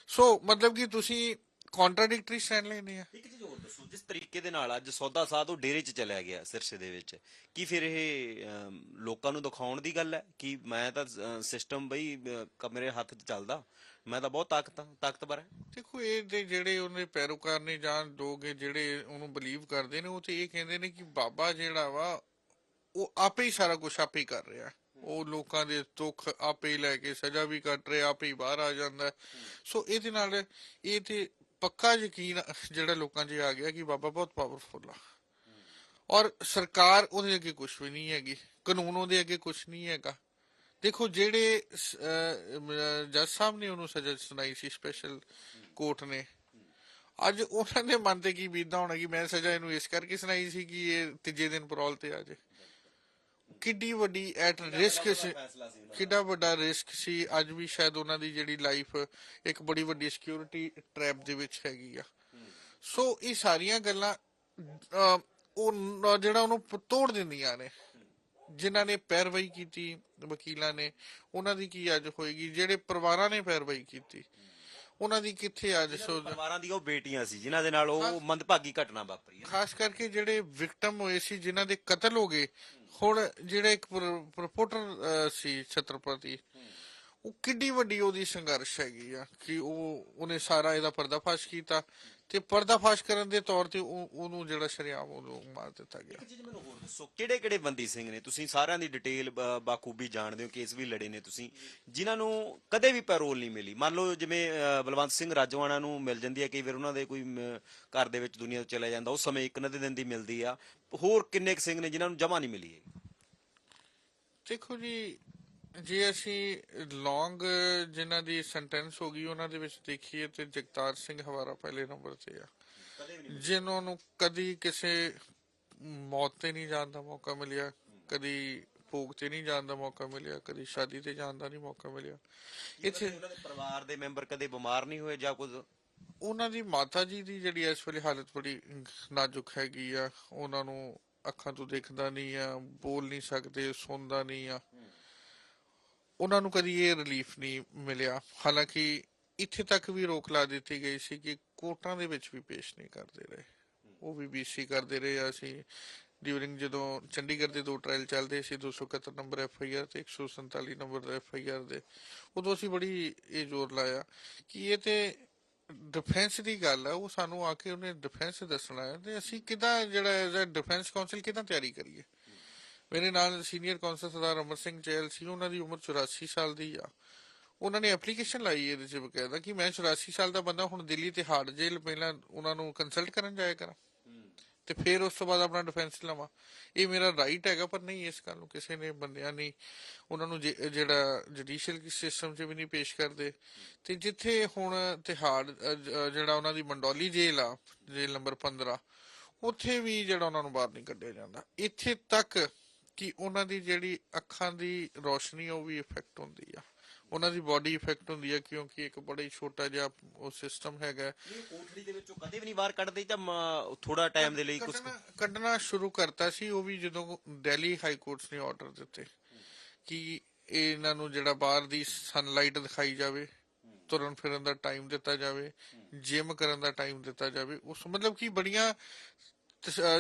ਸੋ ਮਤਲਬ ਕਿ ਤੁਸੀਂ ਕੰਟਰਡਿਕਟਰੀ ਸਟੈਂਡ ਲੈਨੇ ਆ। ਇੱਕ ਚੀਜ਼ ਹੋਰ ਦੱਸੋ, ਜਿਸ ਤਰੀਕੇ ਦੇ ਨਾਲ ਅੱਜ ਸੌਦਾ ਸਾਧ ਉਹ ਡੇਰੇ 'ਚ ਚਲਿਆ ਗਿਆ ਸਿਰਸੇ ਦੇ ਵਿੱਚ, ਕੀ ਫਿਰ ਇਹ ਲੋਕਾਂ ਨੂੰ ਦਿਖਾਉਣ ਦੀ ਗੱਲ ਹੈ? ਕਿ ਮੈਂ ਤਾਂ ਸਿਸਟਮ ਬਈ ਕਮਰੇ ਹੱਥ 'ਚ ਚੱਲਦਾ ਮੈਂ ਤਾਂ ਬਹੁਤ ਤਾਕਤ, ਤਾਕਤਵਰ ਹੈ। ਦੇਖੋ, ਇਹ ਦੇ ਜਿਹੜੇ ਉਹਨੇ ਪੈਰੋਕਾਰ ਨੇ ਜਾਂ ਲੋਕ ਜਿਹੜੇ ਉਹਨੂੰ ਬਲੀਵ ਕਰਦੇ ਨੇ, ਉਹ ਤੇ ਇਹ ਕਹਿੰਦੇ ਨੇ ਕਿ ਬਾਬਾ ਜਿਹੜਾ ਵਾ, ਉਹ ਆਪੇ ਹੀ ਸਾਰਾ ਕੁਝ ਆਪੇ ਹੀ ਕਰ ਰਿਹਾ ਉਹ ਲੋਕਾਂ ਦੇ ਦੁੱਖ ਆਪੇ ਹੀ ਲੈ ਕੇ ਸਜ਼ਾ ਵੀ ਕੱਟ ਰਿਹਾ, ਆਪੇ ਹੀ ਬਾਹਰ ਆ ਜਾਂਦਾ ਸੋ ਇਹਦੇ ਨਾਲ ਇਹ ਤੇ ਪੱਕਾ ਯਕੀਨ ਜਿਹੜਾ ਲੋਕਾਂ 'ਚ ਆ ਗਿਆ ਕਿ ਬਾਬਾ ਬਹੁਤ ਪਾਵਰਫੁਲ ਆ। ਔਰ ਸਰਕਾਰ ਉਹਦੇ ਅੱਗੇ ਕੁਝ ਵੀ ਨਹੀਂ ਹੈਗੀ, ਕਾਨੂੰਨ ਉਹਦੇ ਅੱਗੇ ਕੁਝ ਨਹੀਂ ਹੈਗਾ। ਦੇਖੋ ਜਿਹੜੇ ਜੱਜ ਸਾਹਿਬ ਨੇ ਉਹਨੂੰ ਸਜ਼ਾ ਸੁਣਾਈ ਸੀ ਸਪੈਸ਼ਲ ਕੋਰਟ ਨੇ। ਅੱਜ ਉਹਨਾਂ ਦੇ ਮਨ ਤੇ ਕੀ ਬੀਤਦਾ ਹੋਣਾ ਕਿ ਮੈਂ ਸਜ਼ਾ ਇਹਨੂੰ ਇਸ ਕਰਕੇ ਸੁਣਾਈ ਸੀ ਕਿ ਇਹ ਤੀਜੇ ਦਿਨ ਪਰੋਲ ਤੇ ਆ ਜਾਏ ਕਿੱਡੀ ਵੱਡੀ ਐਟ ਰਿਸਕ ਸੀ। ਕਿੱਡਾ ਵੱਡਾ ਰਿਸਕ ਸੀ। ਅੱਜ ਵੀ ਸ਼ਾਇਦ ਉਹਨਾਂ ਦੀ ਜਿਹੜੀ ਲਾਈਫ ਇੱਕ ਬੜੀ ਵੱਡੀ ਸਿਕਿਉਰਿਟੀ ਟ੍ਰੈਪ ਦੇ ਵਿੱਚ ਹੈਗੀ ਆ। ਸੋ ਇਹ ਸਾਰੀਆਂ ਗੱਲਾਂ ਉਹ ਜਿਹੜਾ ਉਹਨੂੰ ਤੋੜ ਦਿੰਦੀਆਂ ਨੇ। ਜਿਨ੍ਹਾਂ ਨੇ ਪੈਰਵਾਈ ਕੀਤੀ ਵਕੀਲਾਂ ਨੇ ਉਹਨਾਂ ਦੀ ਕੀ ਅੱਜ ਹੋਏਗੀ? ਜਿਹੜੇ ਪਰਿਵਾਰਾਂ ਨੇ ਪੈਰਵਾਈ ਕੀਤੀ ਉਹਨਾਂ ਦੀ ਕਿੱਥੇ ਅੱਜ ਸੋ ਪਰਿਵਾਰਾਂ ਦੀ ਉਹ ਬੇਟੀਆਂ ਸੀ ਜਿਨ੍ਹਾਂ ਦੇ ਨਾਲ ਉਹ ਮੰਦਭਾਗੀ ਘਟਨਾ ਵਾਪਰੀ ਹੈ। ਖਾਸ ਕਰਕੇ ਜਿਹੜੇ ਵਿਕਟਮ ਹੋਏ ਸੀ ਜਿਨ੍ਹਾਂ ਦੇ ਕਤਲ ਹੋ ਗਏ ਹੁਣ ਜਿਹੜਾ ਇੱਕ ਪ੍ਰਪੋਰਟਰ ਸੀ ਛਤਰਪਤੀ ਉਹ ਕਿੱਡੀ ਵੱਡੀ ਉਹਦੀ ਸੰਘਰਸ਼ ਹੈਗੀ ਆ ਕਿ ਉਹ ਉਹਨੇ ਸਾਰਾ ਇਹਦਾ ਪਰਦਾਫਾਸ਼ ਕੀਤਾ ਤੇ ਪਰਦਾਫਾਸ਼ ਕਰਨ ਦੇ ਤੌਰ ਤੇ ਉਹ ਉਹਨੂੰ ਜਿਹੜਾ ਸ਼ਰਿਆਮ ਉਹਨੂੰ ਮਾਰ ਦਿੱਤਾ ਗਿਆ। ਚੀਜ਼ ਮੈਨੂੰ ਹੋਰ ਦੱਸੋ ਕਿਹੜੇ ਕਿਹੜੇ ਬੰਦੀ ਸਿੰਘ ਨੇ? ਤੁਸੀਂ ਸਾਰਿਆਂ ਦੀ ਡਿਟੇਲ ਬਾਖੂਬੀ ਜਾਣਦੇ ਹੋ ਕੇਸ ਵੀ ਲੜੇ ਨੇ ਤੁਸੀਂ। ਜਿਨ੍ਹਾਂ ਨੂੰ ਕਦੇ ਵੀ ਪੈਰੋਲ ਨਹੀਂ ਮਿਲੀ। ਮੰਨ ਲਓ ਜਿਵੇਂ ਅ, ਬਲਵੰਤ ਸਿੰਘ ਰਾਜਵਾਨਾ ਨੂੰ ਮਿਲ ਜਾਂਦੀ ਹੈ ਕਈ ਵਾਰ ਉਹਨਾਂ ਦੇ ਕੋਈ ਮ, ਘਰ ਦੇ ਵਿੱਚ ਦੁਨੀਆ ਤੋਂ ਚਲਾ ਜਾਂਦਾ ਉਸ ਸਮੇਂ ਇੱਕ ਨਦੇ ਦਿਨ ਦੀ ਮਿਲਦੀ ਆ। ਹੋਰ ਕਿੰਨੇ ਕੁ ਸਿੰਘ ਨੇ ਜਿਨ੍ਹਾਂ ਨੂੰ ਜਮਾ ਨਹੀਂ ਮਿਲੀ ਹੈ ਦੇਖੋ ਜੀ ਜੇ ਅਸੀਂ ਲੌਂਗ ਜਿਨ੍ਹਾਂ ਦੀ ਸੈਂਟੈਂਸ ਹੋ ਗਈ ਉਹਨਾਂ ਦੇ ਵਿੱਚ ਦੇਖੀਏ ਤੇ ਜਗਤਾਰ ਸਿੰਘ ਹਵਾਰਾ ਪਹਿਲੇ ਨੰਬਰ ਤੇ ਆ। ਜਿਨ੍ਹਾਂ ਨੂੰ ਕਦੀ ਕਿਸੇ ਮੌਤ ਤੇ ਨਹੀਂ ਜਾਣ ਦਾ ਮੌਕਾ ਮਿਲਿਆ ਕਦੀ ਭੋਗ ਤੇ ਨਹੀਂ ਜਾਣ ਦਾ ਮੌਕਾ ਮਿਲਿਆ ਕਦੀ ਸ਼ਾਦੀ ਤੇ ਜਾਣ ਦਾ ਨਹੀਂ ਮੌਕਾ ਮਿਲਿਆ। ਇੱਥੇ ਉਹਨਾਂ ਦੇ ਪਰਿਵਾਰ ਦੇ ਮੈਂਬਰ ਕਦੇ ਬਿਮਾਰ ਨਹੀਂ ਹੋਏ ਜਾਂ ਕੁਝ? ਉਹਨਾਂ ਦੀ ਮਾਤਾ ਜੀ ਦੀ ਜਿਹੜੀ ਇਸ ਵੇਲੇ ਹਾਲਤ ਬੜੀ ਨਾਜ਼ੁਕ ਹੈਗੀ ਆ। ਉਹਨਾਂ ਨੂੰ ਅੱਖਾਂ ਤੋਂ ਦਿਖਦਾ ਨਹੀਂ ਆ ਬੋਲ ਨਹੀਂ ਸਕਦੇ ਸੁਣਦਾ ਨਹੀਂ ਆ। ਉਹਨਾਂ ਨੂੰ ਕਦੀ ਇਹ ਰਿਲੀਫ ਨਹੀਂ ਮਿਲਿਆ। ਹਾਲਾਂਕਿ ਇੱਥੇ ਤੱਕ ਵੀ ਰੋਕ ਲਾ ਦਿੱਤੀ ਗਈ ਸੀ ਕਿ ਕੋਰਟਾਂ ਦੇ ਵਿੱਚ ਵੀ ਪੇਸ਼ ਨਹੀਂ ਕਰਦੇ ਰਹੇ। ਉਹ ਵੀ ਬੀਸੀ ਕਰਦੇ ਰਹੇ। ਆ ਅਸੀਂ ਡਿਊਰਿੰਗ ਜਦੋਂ ਚੰਡੀਗੜ੍ਹ ਦੇ ਦੋ ਟ੍ਰਾਇਲ ਚੱਲਦੇ ਸੀ 271 ਨੰਬਰ ਐਫ ਆਈ ਆਰ ਤੇ 147 ਨੰਬਰ ਐਫ ਆਈ ਆਰ ਦੇ, ਉਦੋਂ ਅਸੀਂ ਬੜੀ ਇਹ ਜ਼ੋਰ ਲਾਇਆ ਕਿ ਇਹ ਤੇ ਡਿਫੈਂਸ ਦੀ ਗੱਲ ਆ। ਉਹ ਸਾਨੂੰ ਆ ਕੇ ਉਹਨੇ ਡਿਫੈਂਸ ਦੱਸਣਾ ਹੈ ਤੇ ਅਸੀਂ ਕਿਦਾਂ ਜਿਹੜਾ ਐਜ਼ ਅ ਡਿਫੈਂਸ ਕਾਉਂਸਲ ਕਿਦਾਂ ਤਿਆਰੀ ਕਰੀਏ? ਮੇਰੇ ਨਾਲ ਸੀਨੀਅਰ ਕਾਉਂਸਲ ਸਰਦਾਰ ਅਮਰ ਸਿੰਘ ਚਹਿਲ ਸੀ, ਉਹਨਾਂ ਦੀ ਉਮਰ 84 ਸਾਲ ਦੀ ਆ। ਉਹਨਾਂ ਨੇ ਐਪਲੀਕੇਸ਼ਨ ਲਾਈ ਇਹਦੇ ਚ ਬਕਾਇਦਾ ਕਿ ਮੈਂ 84 ਸਾਲ ਦਾ ਬੰਦਾ, ਹੁਣ ਦਿੱਲੀ ਤੇ ਹਾਰਡ ਜੇਲ੍ਹ ਪਹਿਲਾਂ ਉਹਨਾਂ ਨੂੰ ਕੰਸਲਟ ਕਰਨ ਜਾਇਆ ਕਰਾਂ। ਤੇ ਫਿਰ ਉਸ ਤੋਂ ਬਾਅਦ ਆਪਣਾ ਡਿਫੈਂਸ ਲਵਾਂ। ਇਹ ਮੇਰਾ ਰਾਈਟ ਹੈਗਾ, ਪਰ ਨਹੀਂ ਇਸ ਗੱਲ ਨੂੰ ਕਿਸੇ ਨੇ ਬੰਦਿਆਂ ਨਹੀਂ। ਉਹਨਾਂ ਨੂੰ ਜਿਹੜਾ ਜੁਡੀਸ਼ੀਅਲ ਸਿਸਟਮ 'ਚ ਵੀ ਨਹੀਂ ਪੇਸ਼ ਕਰਦੇ। ਤੇ ਜਿੱਥੇ ਹੁਣ ਤਿਹਾੜ ਜਿਹੜਾ ਉਹਨਾਂ ਦੀ ਮੰਡੋਲੀ ਜੇਲ੍ਹ ਆ, ਜੇਲ੍ਹ ਨੰਬਰ 15 ਉੱਥੇ ਵੀ ਜਿਹੜਾ ਉਹਨਾਂ ਨੂੰ ਬਾਹਰ ਨਹੀਂ ਕੱਢਿਆ ਜਾਂਦਾ। ਇੱਥੇ ਤੱਕ ਕਿ ਉਹਨਾਂ ਦੀ ਜਿਹੜੀ ਅੱਖਾਂ ਦੀ ਰੋਸ਼ਨੀ ਉਹ ਵੀ ਇਫੈਕਟ ਹੁੰਦੀ ਆ। ਉਹਨਾਂ ਦੀ ਬਾਡੀ ਇਫੈਕਟ ਹੁੰਦੀ ਹੈ ਕਿਉਂਕਿ ਇੱਕ ਬੜਾ ਹੀ ਛੋਟਾ ਜਿਹਾ ਉਹ ਸਿਸਟਮ ਹੈਗਾ। ਕੋਠੜੀ ਦੇ ਵਿੱਚੋਂ ਕਦੇ ਵੀ ਨਹੀਂ ਬਾਹਰ ਕੱਢਦੇ ਜਾਂ ਥੋੜਾ ਟਾਈਮ ਦੇ ਲਈ ਕੁਝ ਕੱਢਣਾ ਸ਼ੁਰੂ ਕਰਤਾ ਸੀ ਉਹ ਵੀ ਜਦੋਂ ਦਿੱਲੀ ਹਾਈ ਕੋਰਟਸ ਨੇ ਆਰਡਰ ਦਿੱਤੇ। ਕਿ ਇਹ ਇਹਨਾਂ ਨੂੰ ਜਿਹੜਾ ਬਾਹਰ ਦੀ ਸਨਲਾਈਟ ਦਿਖਾਈ ਜਾਵੇ ਤੁਰਨ ਫਿਰਨ ਦਾ ਟਾਈਮ ਦਿੱਤਾ ਜਾਵੇ ਜਿਮ ਕਰਨ ਦਾ ਟਾਈਮ ਦਿੱਤਾ ਜਾਵੇ ਉਸ ਮਤਲਬ ਕਿ ਬੜੀਆਂ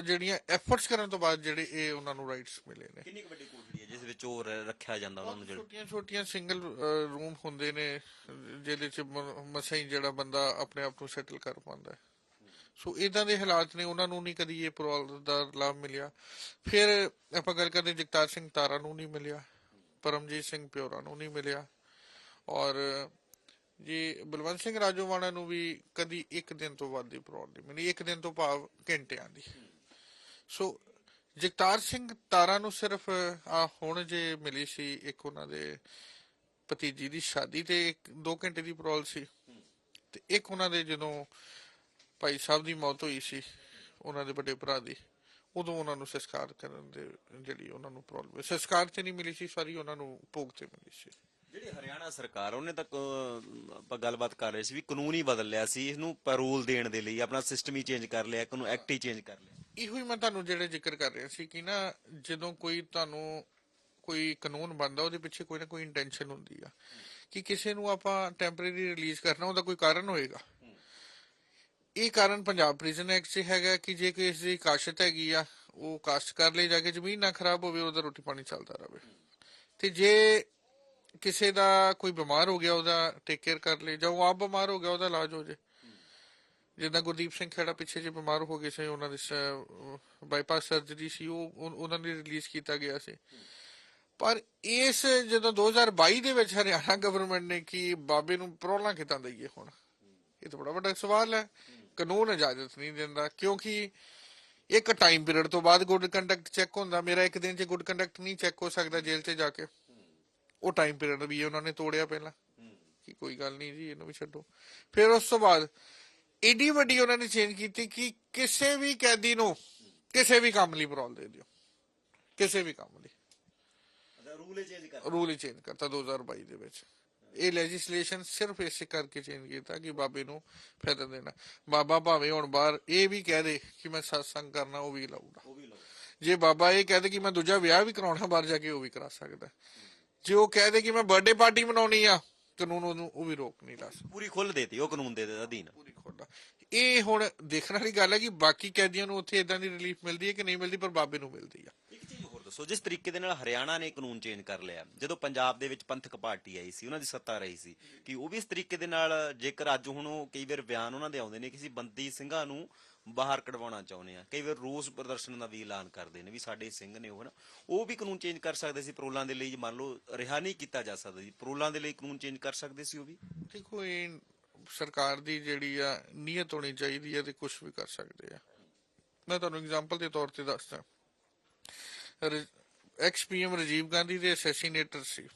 ਜਿਹੜੀਆਂ ਐਫਰਟਸ ਕਰਨ ਤੋਂ ਬਾਅਦ ਜਿਹੜੇ ਇਹ ਉਹਨਾਂ ਨੂੰ ਰਾਈਟਸ ਮਿਲੇ ਨੇ। ਕਿੰਨੀ ਵੱਡੀ ਕੋਠੜੀ ਹੈ ਜਿਸ ਵਿੱਚ ਉਹ ਰੱਖਿਆ ਜਾਂਦਾ ਉਹਨਾਂ ਨੂੰ ਜਿਹੜਾ ਛੋਟੀਆਂ ਛੋਟੀਆਂ ਸਿੰਗਲ ਰੂਮ ਹੁੰਦੇ ਨੇ ਜਿਹਦੇ ਚ ਮਸਾਂ ਹੀ ਜਿਹੜਾ ਬੰਦਾ ਆਪਣੇ ਆਪ ਨੂੰ ਸੈਟਲ ਕਰ ਪਾਉਂਦਾ ਹੈ। ਸੋ ਇਦਾਂ ਦੇ ਹਾਲਾਤ ਨੇ ਉਹਨਾਂ ਨੂੰ ਨਹੀਂ ਕਦੀ ਇਹ ਪ੍ਰੋਬਲਮ ਦਾ ਲਾਭ ਮਿਲਿਆ। ਫਿਰ ਆਪਾਂ ਗੱਲ ਕਰਦੇ ਜਗਤਾਰ ਸਿੰਘ ਤਾਰਾ ਨੂੰ ਨਹੀਂ ਮਿਲਿਆ ਪਰਮਜੀਤ ਸਿੰਘ ਪਿਓਰਾ ਨੂੰ ਨਹੀਂ ਮਿਲਿਆ। ਔਰ ਜੀ, ਬਲਵੰਤ ਸਿੰਘ ਰਾਜੋਵਾਣਾ ਨੂੰ ਵੀ ਕਦੀ ਇੱਕ ਦਿਨ ਤੋਂ ਵੱਧ ਦੀ ਪ੍ਰੋਬਲਮ ਮਿਲੀ ਇੱਕ ਦਿਨ ਤੋਂ ਭਾਵ ਘੰਟਿਆਂ ਦੀ। ਸੋ, ਜਗਤਾਰ ਸਿੰਘ ਤਾਰਾ ਨੂੰ ਸਿਰਫ ਆ ਹੁਣ ਜੇ ਮਿਲੀ ਸੀ ਇੱਕ ਉਹਨਾਂ ਦੇ ਭਤੀਜੀ ਦੀ ਸ਼ਾਦੀ ਤੇ 2 ਘੰਟੇ ਦੀ ਪ੍ਰੋਬਲਮ ਸੀ। ਤੇ ਇੱਕ ਉਹਨਾਂ ਦੇ ਜਦੋਂ ਭਾਈ ਸਾਹਿਬ ਦੀ ਮੌਤ ਹੋਈ ਸੀ, ਉਹਨਾਂ ਦੇ ਵੱਡੇ ਭਰਾ ਦੀ, ਉਦੋਂ ਉਹਨਾਂ ਨੂੰ ਸੰਸਕਾਰ ਕਰਨ ਦੇ ਜਿਹੜੀ ਉਹਨਾਂ ਨੂੰ ਪ੍ਰੋਬਲਮ, ਸੰਸਕਾਰ ਤੇ ਨਹੀਂ ਮਿਲੀ ਸੀ, ਸਾਰੀ ਉਹਨਾਂ ਨੂੰ ਭੋਗ ਤੇ ਮਿਲੀ ਸੀ। ਜਿਹੜੀ ਹਰਿਆਣਾ ਸਰਕਾਰ, ਉਹਨੇ ਤਾਂ ਆਪਾਂ ਗੱਲਬਾਤ ਕਰ ਰਹੇ ਸੀ ਵੀ ਕਾਨੂੰਨ ਹੀ ਬਦਲ ਲਿਆ ਸੀ, ਇਹਨੂੰ ਪੈਰੋਲ ਦੇਣ ਦੇ ਲਈ, ਆਪਣਾ ਸਿਸਟਮ ਹੀ ਚੇਂਜ ਕਰ ਲਿਆ, ਕਾਨੂੰਨ ਐਕਟ ਹੀ ਚੇਂਜ ਕਰ ਲਿਆ। ਇਹੋ ਹੀ ਮੈਂ ਤੁਹਾਨੂੰ ਜਿਹੜੇ ਜ਼ਿਕਰ ਕਰ ਰਿਹਾ ਸੀ ਕਿ ਨਾ, ਜਦੋਂ ਕੋਈ ਤੁਹਾਨੂੰ ਕੋਈ ਕਾਨੂੰਨ ਬਣਦਾ, ਉਹਦੇ ਪਿੱਛੇ ਕੋਈ ਨਾ ਕੋਈ ਇੰਟੈਂਸ਼ਨ ਹੁੰਦੀ ਆ ਕਿ ਕਿਸੇ ਨੂੰ ਆਪਾਂ ਟੈਂਪਰੇਰੀ ਰਿਲੀਜ਼ ਕਰਨਾ, ਉਹਦਾ ਕੋਈ ਕਾਰਨ ਹੋਏਗਾ। ਇਹ ਕਾਰਨ ਪੰਜਾਬ ਪ੍ਰਿਜ਼ਨ ਐਕਟ 'ਚ ਹੈਗਾ ਕਿ ਜੇ ਕਿਸੇ ਦੀ ਕਾਸ਼ਤ ਹੈਗੀ ਆ, ਉਹ ਕਾਸ਼ਤ ਕਰ ਲਈ, ਜਾ ਕੇ ਜ਼ਮੀਨ ਨਾ ਖਰਾਬ ਹੋਵੇ, ਉਹਦਾ ਰੋਟੀ ਪਾਣੀ ਚੱਲਦਾ ਰਹੇ। ਤੇ ਜੇ ਕਿਸੇ ਦਾ ਕੋਈ ਬਿਮਾਰ ਹੋ ਗਿਆ ਉਹਦਾ ਟੇਕ ਕੇਅਰ ਕਰ ਲੇ ਜਾਂ ਉਹ ਆਪ ਬਿਮਾਰ ਹੋ ਗਿਆ, ਉਹਦਾ ਇਲਾਜ ਹੋ ਜੇ। ਜਿੱਦਾਂ ਗੁਰਦੀਪ ਸਿੰਘ ਖੇੜਾ ਪਿੱਛੇ ਜੇ ਬਿਮਾਰ ਹੋ ਗਏ ਸੀ, ਉਹਨਾਂ ਦੀ ਬਾਈਪਾਸ ਸਰਜਰੀ ਸੀ, ਉਹ ਉਹਨਾਂ ਦੀ ਰਿਲੀਜ਼ ਕੀਤਾ ਗਿਆ ਸੀ। ਪਰ ਇਸ ਜਦੋਂ 2022 ਦੇ ਵਿੱਚ ਹਰਿਆਣਾ ਗਵਰਨਮੈਂਟ ਨੇ ਕੀ ਬਾਬੇ ਨੂੰ ਪ੍ਰੋਲਾਂ ਕਿਦਾਂ ਦਈਏ ਹੁਣ? ਇਹ ਤਾਂ ਬੜਾ ਵੱਡਾ ਸਵਾਲ ਹੈ। ਕਾਨੂੰਨ ਇਜਾਜ਼ਤ ਨਹੀਂ ਦਿੰਦਾ, ਕਿਉਂਕਿ ਇੱਕ ਟਾਈਮ ਪੀਰੀਅਡ ਤੋਂ ਬਾਅਦ ਗੁੱਡ ਕੰਡਕਟ ਚੈੱਕ ਹੁੰਦਾ, ਮੇਰਾ ਇੱਕ ਦਿਨ 'ਚ ਗੁੱਡ ਕੰਡਕਟ ਨਹੀਂ ਚੈੱਕ ਹੋ ਸਕਦਾ ਜੇਲ੍ਹ 'ਚ ਜਾ ਕੇ। ਉਹ ਟਾਈਮ ਪੀਰੀਅਡ ਵੀ ਉਹਨਾਂ ਨੇ ਤੋੜਿਆ ਪਹਿਲਾਂ। ਕਿ ਕੋਈ ਗੱਲ ਨਹੀਂ ਜੀ ਇਹਨੂੰ ਵੀ ਛੱਡੋ। ਫਿਰ ਉਸ ਤੋਂ ਬਾਅਦ ਏਡੀ ਵੱਡੀ ਉਹਨਾਂ ਨੇ ਚੇਂਜ ਕੀਤੀ ਕਿ ਕਿਸੇ ਵੀ ਕੈਦੀ ਨੂੰ ਕਿਸੇ ਵੀ ਕੰਮ ਲਈ ਪਰੋਲ ਦੇ ਦਿਓ। ਕਿਸੇ ਵੀ ਕੰਮ ਲਈ। ਰੂਲ ਹੀ ਚੇਂਜ ਕਰ ਰੂਲ ਹੀ ਚੇਂਜ ਕਰਤਾ 2022 ਦੇ ਵਿੱਚ। ਇਹ ਲੈਜਿਸਲੇਸ਼ਨ ਸਿਰਫ ਇਸੇ ਕਰਕੇ ਚੇਂਜ ਕੀਤਾ ਕਿ ਬਾਬੇ ਨੂੰ ਫਾਇਦਾ ਦੇਣਾ। ਬਾਬਾ ਭਾਵੇਂ ਹੁਣ ਬਾਹਰ ਇਹ ਵੀ ਕਹਿ ਦੇ ਕਿ ਮੈਂ satsang ਕਰਨਾ ਉਹ ਵੀ ਲਾਊਗਾ। ਜੇ ਬਾਬਾ ਇਹ ਕਹਦੇ ਕਿ ਮੈਂ ਦੂਜਾ ਵਿਆਹ ਵੀ ਕਰਾਉਣਾ ਬਾਹਰ ਜਾ ਕੇ ਉਹ ਵੀ ਕਰਾ ਸਕਦਾ। ਜੇ ਉਹ ਕਹਦੇ ਕਿ ਮੈਂ ਬਰਥਡੇ ਪਾਰਟੀ ਮਨਾਉਣੀ ਆ ਕਾਨੂੰਨ ਉਹਨੂੰ ਉਹ ਵੀ ਰੋਕ ਨਹੀਂ ਲਾ ਸਕਦਾ। ਪੂਰੀ ਖੁੱਲ ਦੇਤੀ ਉਹ ਕਾਨੂੰਨ ਦੇ ਅਧੀਨ। ਪੂਰੀ ਖੋਲਾ ਇਹ ਹੁਣ ਦੇਖਣ ਵਾਲੀ ਗੱਲ ਹੈ ਕਿ ਬਾਕੀ ਕੈਦੀਆਂ ਨੂੰ ਉੱਥੇ ਇਦਾਂ ਦੀ ਰਿਲੀਫ ਮਿਲਦੀ ਹੈ ਕਿ ਨਹੀਂ ਮਿਲਦੀ ਪਰ ਬਾਬੇ ਨੂੰ ਮਿਲਦੀ ਆ। ਇੱਕ ਚੀਜ਼ ਹੋਰ ਦੱਸੋ ਜਿਸ ਤਰੀਕੇ ਦੇ ਨਾਲ ਹਰਿਆਣਾ ਨੇ ਕਾਨੂੰਨ ਚੇਂਜ ਕਰ ਲਿਆ ਜਦੋਂ ਪੰਜਾਬ ਦੇ ਵਿੱਚ ਪੰਥਕ ਪਾਰਟੀ ਆਈ ਸੀ ਉਹਨਾਂ ਦੀ ਸੱਤਾ ਰਹੀ ਸੀ ਕਿ ਉਹ ਵੀ ਇਸ ਤਰੀਕੇ ਦੇ ਨਾਲ ਜੇਕਰ ਅੱਜ ਹੁਣ ਉਹ ਕਈ ਵਾਰ ਬਿਆਨ ਉਹਨਾਂ ਦੇ ਆਉਂਦੇ ਨੇ ਕਿਸੇ ਬੰਦੀ ਸਿੰਘਾਂ ਨੂੰ ਬਾਹਰ ਕਢਵਾਉਣਾ ਚਾਹੁੰਦੇ ਆ। ਕਈ ਵਾਰ ਰੋਸ ਪ੍ਰਦਰਸ਼ਨ ਦਾ ਵੀ ਐਲਾਨ ਕਰਦੇ ਨੇ ਵੀ ਸਾਡੇ ਸਿੰਘ ਨੇ ਉਹ ਨਾ, ਉਹ ਵੀ ਕਾਨੂੰਨ ਚੇਂਜ ਕਰ ਸਕਦੇ ਸੀ ਪਰੋਲਾਂ ਦੇ ਲਈ ਮੰਨ ਲਓ ਰਿਹਾ ਨਹੀਂ ਕੀਤਾ ਜਾ ਸਕਦਾ ਜੀ ਪਰੋਲਾਂ ਦੇ ਲਈ ਕਾਨੂੰਨ ਚੇਂਜ ਕਰ ਸਕਦੇ ਸੀ ਉਹ ਵੀ? ਦੇਖੋ, ਇਹ ਸਰਕਾਰ ਦੀ ਜਿਹੜੀ ਆ, ਨੀਅਤ ਹੋਣੀ ਚਾਹੀਦੀ ਹੈ ਤੇ ਕੁਝ ਵੀ ਕਰ ਸਕਦੇ ਆ। ਮੈਂ ਤੁਹਾਨੂੰ ਐਗਜ਼ਾਮਪਲ ਦੇ ਤੌਰ ਤੇ ਦੱਸਦਾ। ਐਕਸ ਪੀਐਮ ਰਾਜੀਵ ਗਾਂਧੀ ਦੇ ਅਸੈਸੀਨੇਟਰ ਸੀ।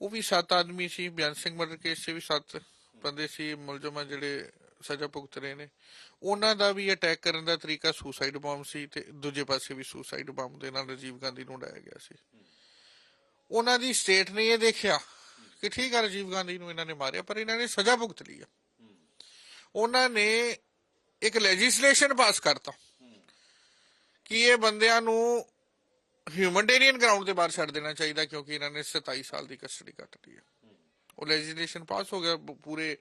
ਉਹ ਵੀ ਸੱਤ ਆਦਮੀ ਸੀ, ਬਿਆਨ ਸਿੰਘ ਮਰਡਰ ਕੇਸ 'ਚ ਵੀ ਸੱਤ ਬੰਦੇ ਸੀ, ਮੁਲਜ਼ਮ ਆ ਜਿਹੜੇ ਸਜ਼ਾ ਭੁਗਤ ਰਹੇ ਨੇ। ਉਹਨਾਂ ਦਾ ਵੀ ਅਟੈਕ ਕਰਨ ਦਾ ਤਰੀਕਾ ਸੁਸਾਈਡ ਬੰਬ ਸੀ ਤੇ ਦੂਜੇ ਪਾਸੇ ਵੀ ਸੁਸਾਈਡ ਬੰਬ ਦੇ ਨਾਲ ਰਾਜੀਵ ਗਾਂਧੀ ਨੂੰ ਉਡਾਇਆ ਗਿਆ ਸੀ। ਉਹਨਾਂ ਦੀ ਸਟੇਟ ਨੇ ਇਹ ਦੇਖਿਆ ਕਿ ਠੀਕ ਹੈ ਰਾਜੀਵ ਗਾਂਧੀ ਨੂੰ ਇਹਨਾਂ ਨੇ ਮਾਰਿਆ, ਪਰ ਇਹਨਾਂ ਨੇ ਸਜ਼ਾ ਭੁਗਤ ਲਈ ਆ। ਉਹਨਾਂ ਨੇ ਇੱਕ ਲੈਜਿਸਲੇਸ਼ਨ ਪਾਸ ਕਰਤਾ ਕਿ ਇਹ ਬੰਦਿਆਂ ਨੂੰ ਹਿਊਮਨਟੇਰੀਅਨ ਗਰਾਊਂਡ ਦੇ ਬਾਹਰ ਛੱਡ ਦੇਣਾ ਚਾਹੀਦਾ ਕਿਉਂਕਿ ਇਹਨਾਂ ਨੇ 27 ਸਾਲ ਦੀ ਕਸਟਡੀ ਕੱਟ ਲਈ ਹੈ ਉਹ ਲੈਜੀਸਲੇਸ਼ਨ ਪਾਸ ਹੋ ਗਿਆ, ਪੂਰੇ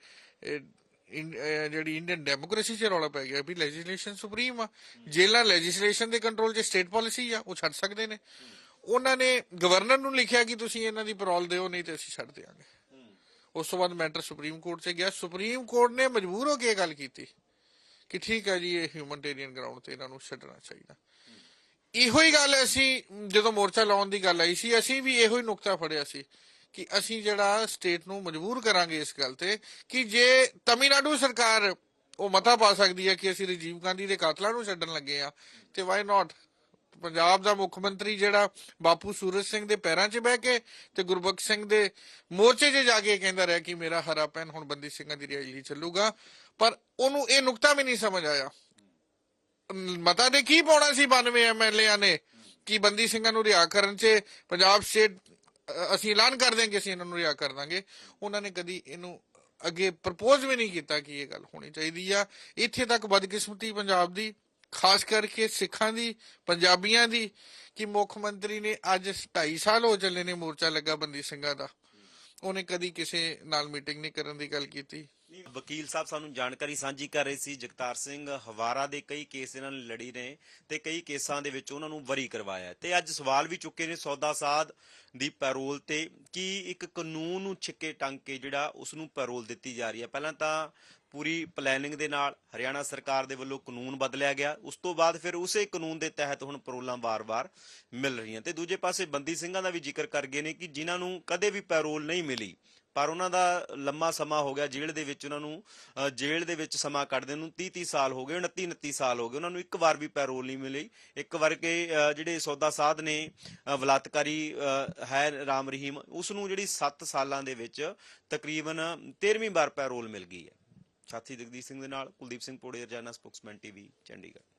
ਜਿਹੜੀ ਇੰਡੀਅਨ ਡੈਮੋਕ੍ਰੇਸੀ 'ਚ ਰੌਲਾ ਪੈ ਗਿਆ ਵੀ ਲੈਜੀਸਲੇਸ਼ਨ ਸੁਪਰੀਮ ਆ। ਜੇਲਾਂ ਲੈਜੀਸਲੇਸ਼ਨ ਦੇ ਕੰਟਰੋਲ 'ਚ ਸਟੇਟ ਪਾਲਿਸੀ ਆ, ਉਹ ਛੱਡ ਸਕਦੇ ਨੇ। ਉਹਨਾਂ ਨੇ ਗਵਰਨਰ ਨੂੰ ਲਿਖਿਆ ਕਿ ਤੁਸੀਂ ਇਹਨਾਂ ਦੀ ਪੈਰੋਲ ਦਿਓ, ਨਹੀਂ ਤੇ ਅਸੀਂ ਛੱਡ ਦਿਆਂਗੇ। ਉਸ ਤੋਂ ਬਾਅਦ ਮੈਟਰ ਸੁਪਰੀਮ ਕੋਰਟ 'ਚ ਗਿਆ। ਸੁਪਰੀਮ ਕੋਰਟ ਨੇ ਮਜਬੂਰ ਹੋ ਕੇ ਇਹ ਗੱਲ ਕੀਤੀ ਕਿ ਠੀਕ ਹੈ ਜੀ, ਇਹ ਹਿਊਮਨਟੇਰੀਅਨ ਗਰਾਊਂਡ ਤੇ ਇਹਨਾਂ ਨੂੰ ਛੱਡਣਾ ਚਾਹੀਦਾ। ਇਹੋ ਹੀ ਗੱਲ ਅਸੀਂ ਜਦੋਂ ਮੋਰਚਾ ਲਾਉਣ ਦੀ ਗੱਲ ਆਈ ਸੀ, ਅਸੀਂ ਵੀ ਇਹੋ ਹੀ ਨੁਕਤਾ ਫੜਿਆ ਸੀ। ਕਿ ਅਸੀਂ ਜਿਹੜਾ ਸਟੇਟ ਨੂੰ ਮਜਬੂਰ ਕਰਾਂਗੇ ਇਸ ਗੱਲ ਤੇ, ਕਿ ਜੇ ਤਮਿਲਨਾਡੂ ਸਰਕਾਰ ਉਹ ਮਤਾ ਪਾ ਸਕਦੀ ਹੈ ਕਿ ਅਸੀਂ ਰਾਜੀਵ ਗਾਂਧੀ ਦੇ ਕਾਤਲਾਂ ਨੂੰ ਛੱਡਣ ਲੱਗੇ ਆ ਤੇ ਵਾਈ ਨਾਟ ਪੰਜਾਬ ਦਾ ਮੁੱਖ ਮੰਤਰੀ ਜਿਹੜਾ ਬਾਪੂ ਸੂਰਜ ਸਿੰਘ ਦੇ ਪੈਰਾਂ 'ਚ ਬਹਿ ਕੇ ਤੇ ਗੁਰਬਖਸ਼ ਸਿੰਘ ਦੇ ਮੋਰਚੇ 'ਚ ਜਾ ਕੇ ਕਹਿੰਦਾ ਰਿਹਾ ਕਿ ਮੇਰਾ ਹਰਾ ਪੈਨ ਹੁਣ ਬੰਦੀ ਸਿੰਘਾਂ ਦੀ ਰਿਹਾਈ ਲਈ ਚੱਲੂਗਾ, ਪਰ ਉਹਨੂੰ ਇਹ ਨੁਕਤਾ ਵੀ ਨਹੀਂ ਸਮਝ ਆਇਆ। ਮਤਾ ਦੇ ਕੀ ਪਾਉਣਾ ਸੀ 92 ਐਮਐਲਏਆਂ ਨੇ, ਕਿ ਬੰਦੀ ਸਿੰਘਾਂ ਨੂੰ ਰਿਹਾ ਕਰਨ 'ਚ ਪੰਜਾਬ ਸਟੇਟ ਅਸੀਂ ਐਲਾਨ ਕਰ ਦਿਆਂਗੇ ਅਸੀਂ ਇਹਨਾਂ ਨੂੰ ਰਿਹਾ ਕਰ ਦਾਂਗੇ। ਉਹਨਾਂ ਨੇ ਕਦੀ ਇਹਨੂੰ ਅੱਗੇ ਪ੍ਰਪੋਜ਼ ਵੀ ਨਹੀਂ ਕੀਤਾ ਕਿ ਇਹ ਗੱਲ ਹੋਣੀ ਚਾਹੀਦੀ ਆ। ਇੱਥੇ ਤੱਕ ਬਦਕਿਸਮਤੀ ਪੰਜਾਬ ਦੀ, ਖਾਸ ਕਰਕੇ ਸਿੱਖਾਂ ਦੀ, ਪੰਜਾਬੀਆਂ ਦੀ, ਕਿ ਮੁੱਖ ਮੰਤਰੀ ਨੇ ਅੱਜ 2.5 ਸਾਲ ਹੋ ਚੱਲੇ ਨੇ ਮੋਰਚਾ ਲੱਗਾ ਬੰਦੀ ਸਿੰਘਾਂ ਦਾ। ਉਹਨੇ ਕਦੀ ਕਿਸੇ ਨਾਲ ਮੀਟਿੰਗ ਨਹੀਂ ਕਰਨ ਦੀ ਗੱਲ ਕੀਤੀ। ਵਕੀਲ ਸਾਹਿਬ ਸਾਨੂੰ ਜਾਣਕਾਰੀ ਸਾਂਝੀ ਕਰ ਰਹੇ ਸੀ, ਜਗਤਾਰ ਸਿੰਘ ਹਵਾਰਾ ਦੇ ਕਈ ਕੇਸ ਇਹਨਾਂ ਨੇ ਲੜੀ ਨੇ ਤੇ ਕਈ ਕੇਸਾਂ ਦੇ ਵਿੱਚ ਉਹਨਾਂ ਨੂੰ ਵਰੀ ਕਰਵਾਇਆ ਤੇ ਅੱਜ ਸਵਾਲ ਵੀ ਚੁੱਕੇ ਨੇ ਸੌਦਾ ਸਾਧ ਦੀ ਪੈਰੋਲ ਤੇ, ਕੀ ਇੱਕ ਕਾਨੂੰਨ ਨੂੰ ਛਿੱਕੇ ਟੰਗ ਕੇ ਜਿਹੜਾ ਉਸ ਨੂੰ ਪੈਰੋਲ ਦਿੱਤੀ ਜਾ ਰਹੀ ਹੈ? ਪਹਿਲਾਂ ਤਾਂ ਪੂਰੀ ਪਲੈਨਿੰਗ ਦੇ ਨਾਲ ਹਰਿਆਣਾ ਸਰਕਾਰ ਦੇ ਵੱਲੋਂ ਕਾਨੂੰਨ ਬਦਲਿਆ ਗਿਆ, ਉਸ ਤੋਂ ਬਾਅਦ ਫਿਰ ਉਸੇ ਕਾਨੂੰਨ ਦੇ ਤਹਿਤ ਹੁਣ ਪੈਰੋਲਾਂ ਵਾਰ-ਵਾਰ ਮਿਲ ਰਹੀਆਂ ਤੇ ਦੂਜੇ ਪਾਸੇ ਬੰਦੀ ਸਿੰਘਾਂ ਦਾ ਵੀ ਜ਼ਿਕਰ ਕਰ ਗਏ ਨੇ ਕਿ ਜਿਨ੍ਹਾਂ ਨੂੰ ਕਦੇ ਵੀ ਪੈਰੋਲ ਨਹੀਂ ਮਿਲੀ ਪਰ ਉਹਨਾਂ ਦਾ ਲੰਮਾ ਸਮਾਂ ਹੋ ਗਿਆ ਜੇਲ੍ਹ ਦੇ ਵਿੱਚ, ਉਹਨਾਂ ਨੂੰ ਜੇਲ੍ਹ ਦੇ ਵਿੱਚ ਸਮਾਂ ਕੱਢਦੇ ਨੂੰ 30 30 ਸਾਲ ਹੋ ਗਏ 29 29 ਸਾਲ ਹੋ ਗਏ। ਉਹਨਾਂ ਨੂੰ ਇੱਕ ਵਾਰ ਵੀ ਪੈਰੋਲ ਨਹੀਂ ਮਿਲੀ। ਇੱਕ ਵਾਰ ਕੇ ਜਿਹੜੇ ਸੌਦਾ ਸਾਧ ਨੇ ਬਲਾਤਕਾਰੀ ਹੈ ਰਾਮ ਰਹੀਮ, ਉਸ ਨੂੰ ਜਿਹੜੀ 7 ਸਾਲਾਂ ਦੇ ਵਿੱਚ ਤਕਰੀਬਨ 13ਵੀਂ ਵਾਰ ਪੈਰੋਲ ਮਿਲ ਗਈ ਹੈ। ਸਾਥੀ ਜਗਦੀਪ ਸਿੰਘ ਦੇ ਨਾਲ ਕੁਲਦੀਪ ਸਿੰਘ ਪੋੜੇ ਰਜਾਨਾ ਸਪੋਕਸਮੈਨ ਟੀਵੀ, ਚੰਡੀਗੜ੍ਹ।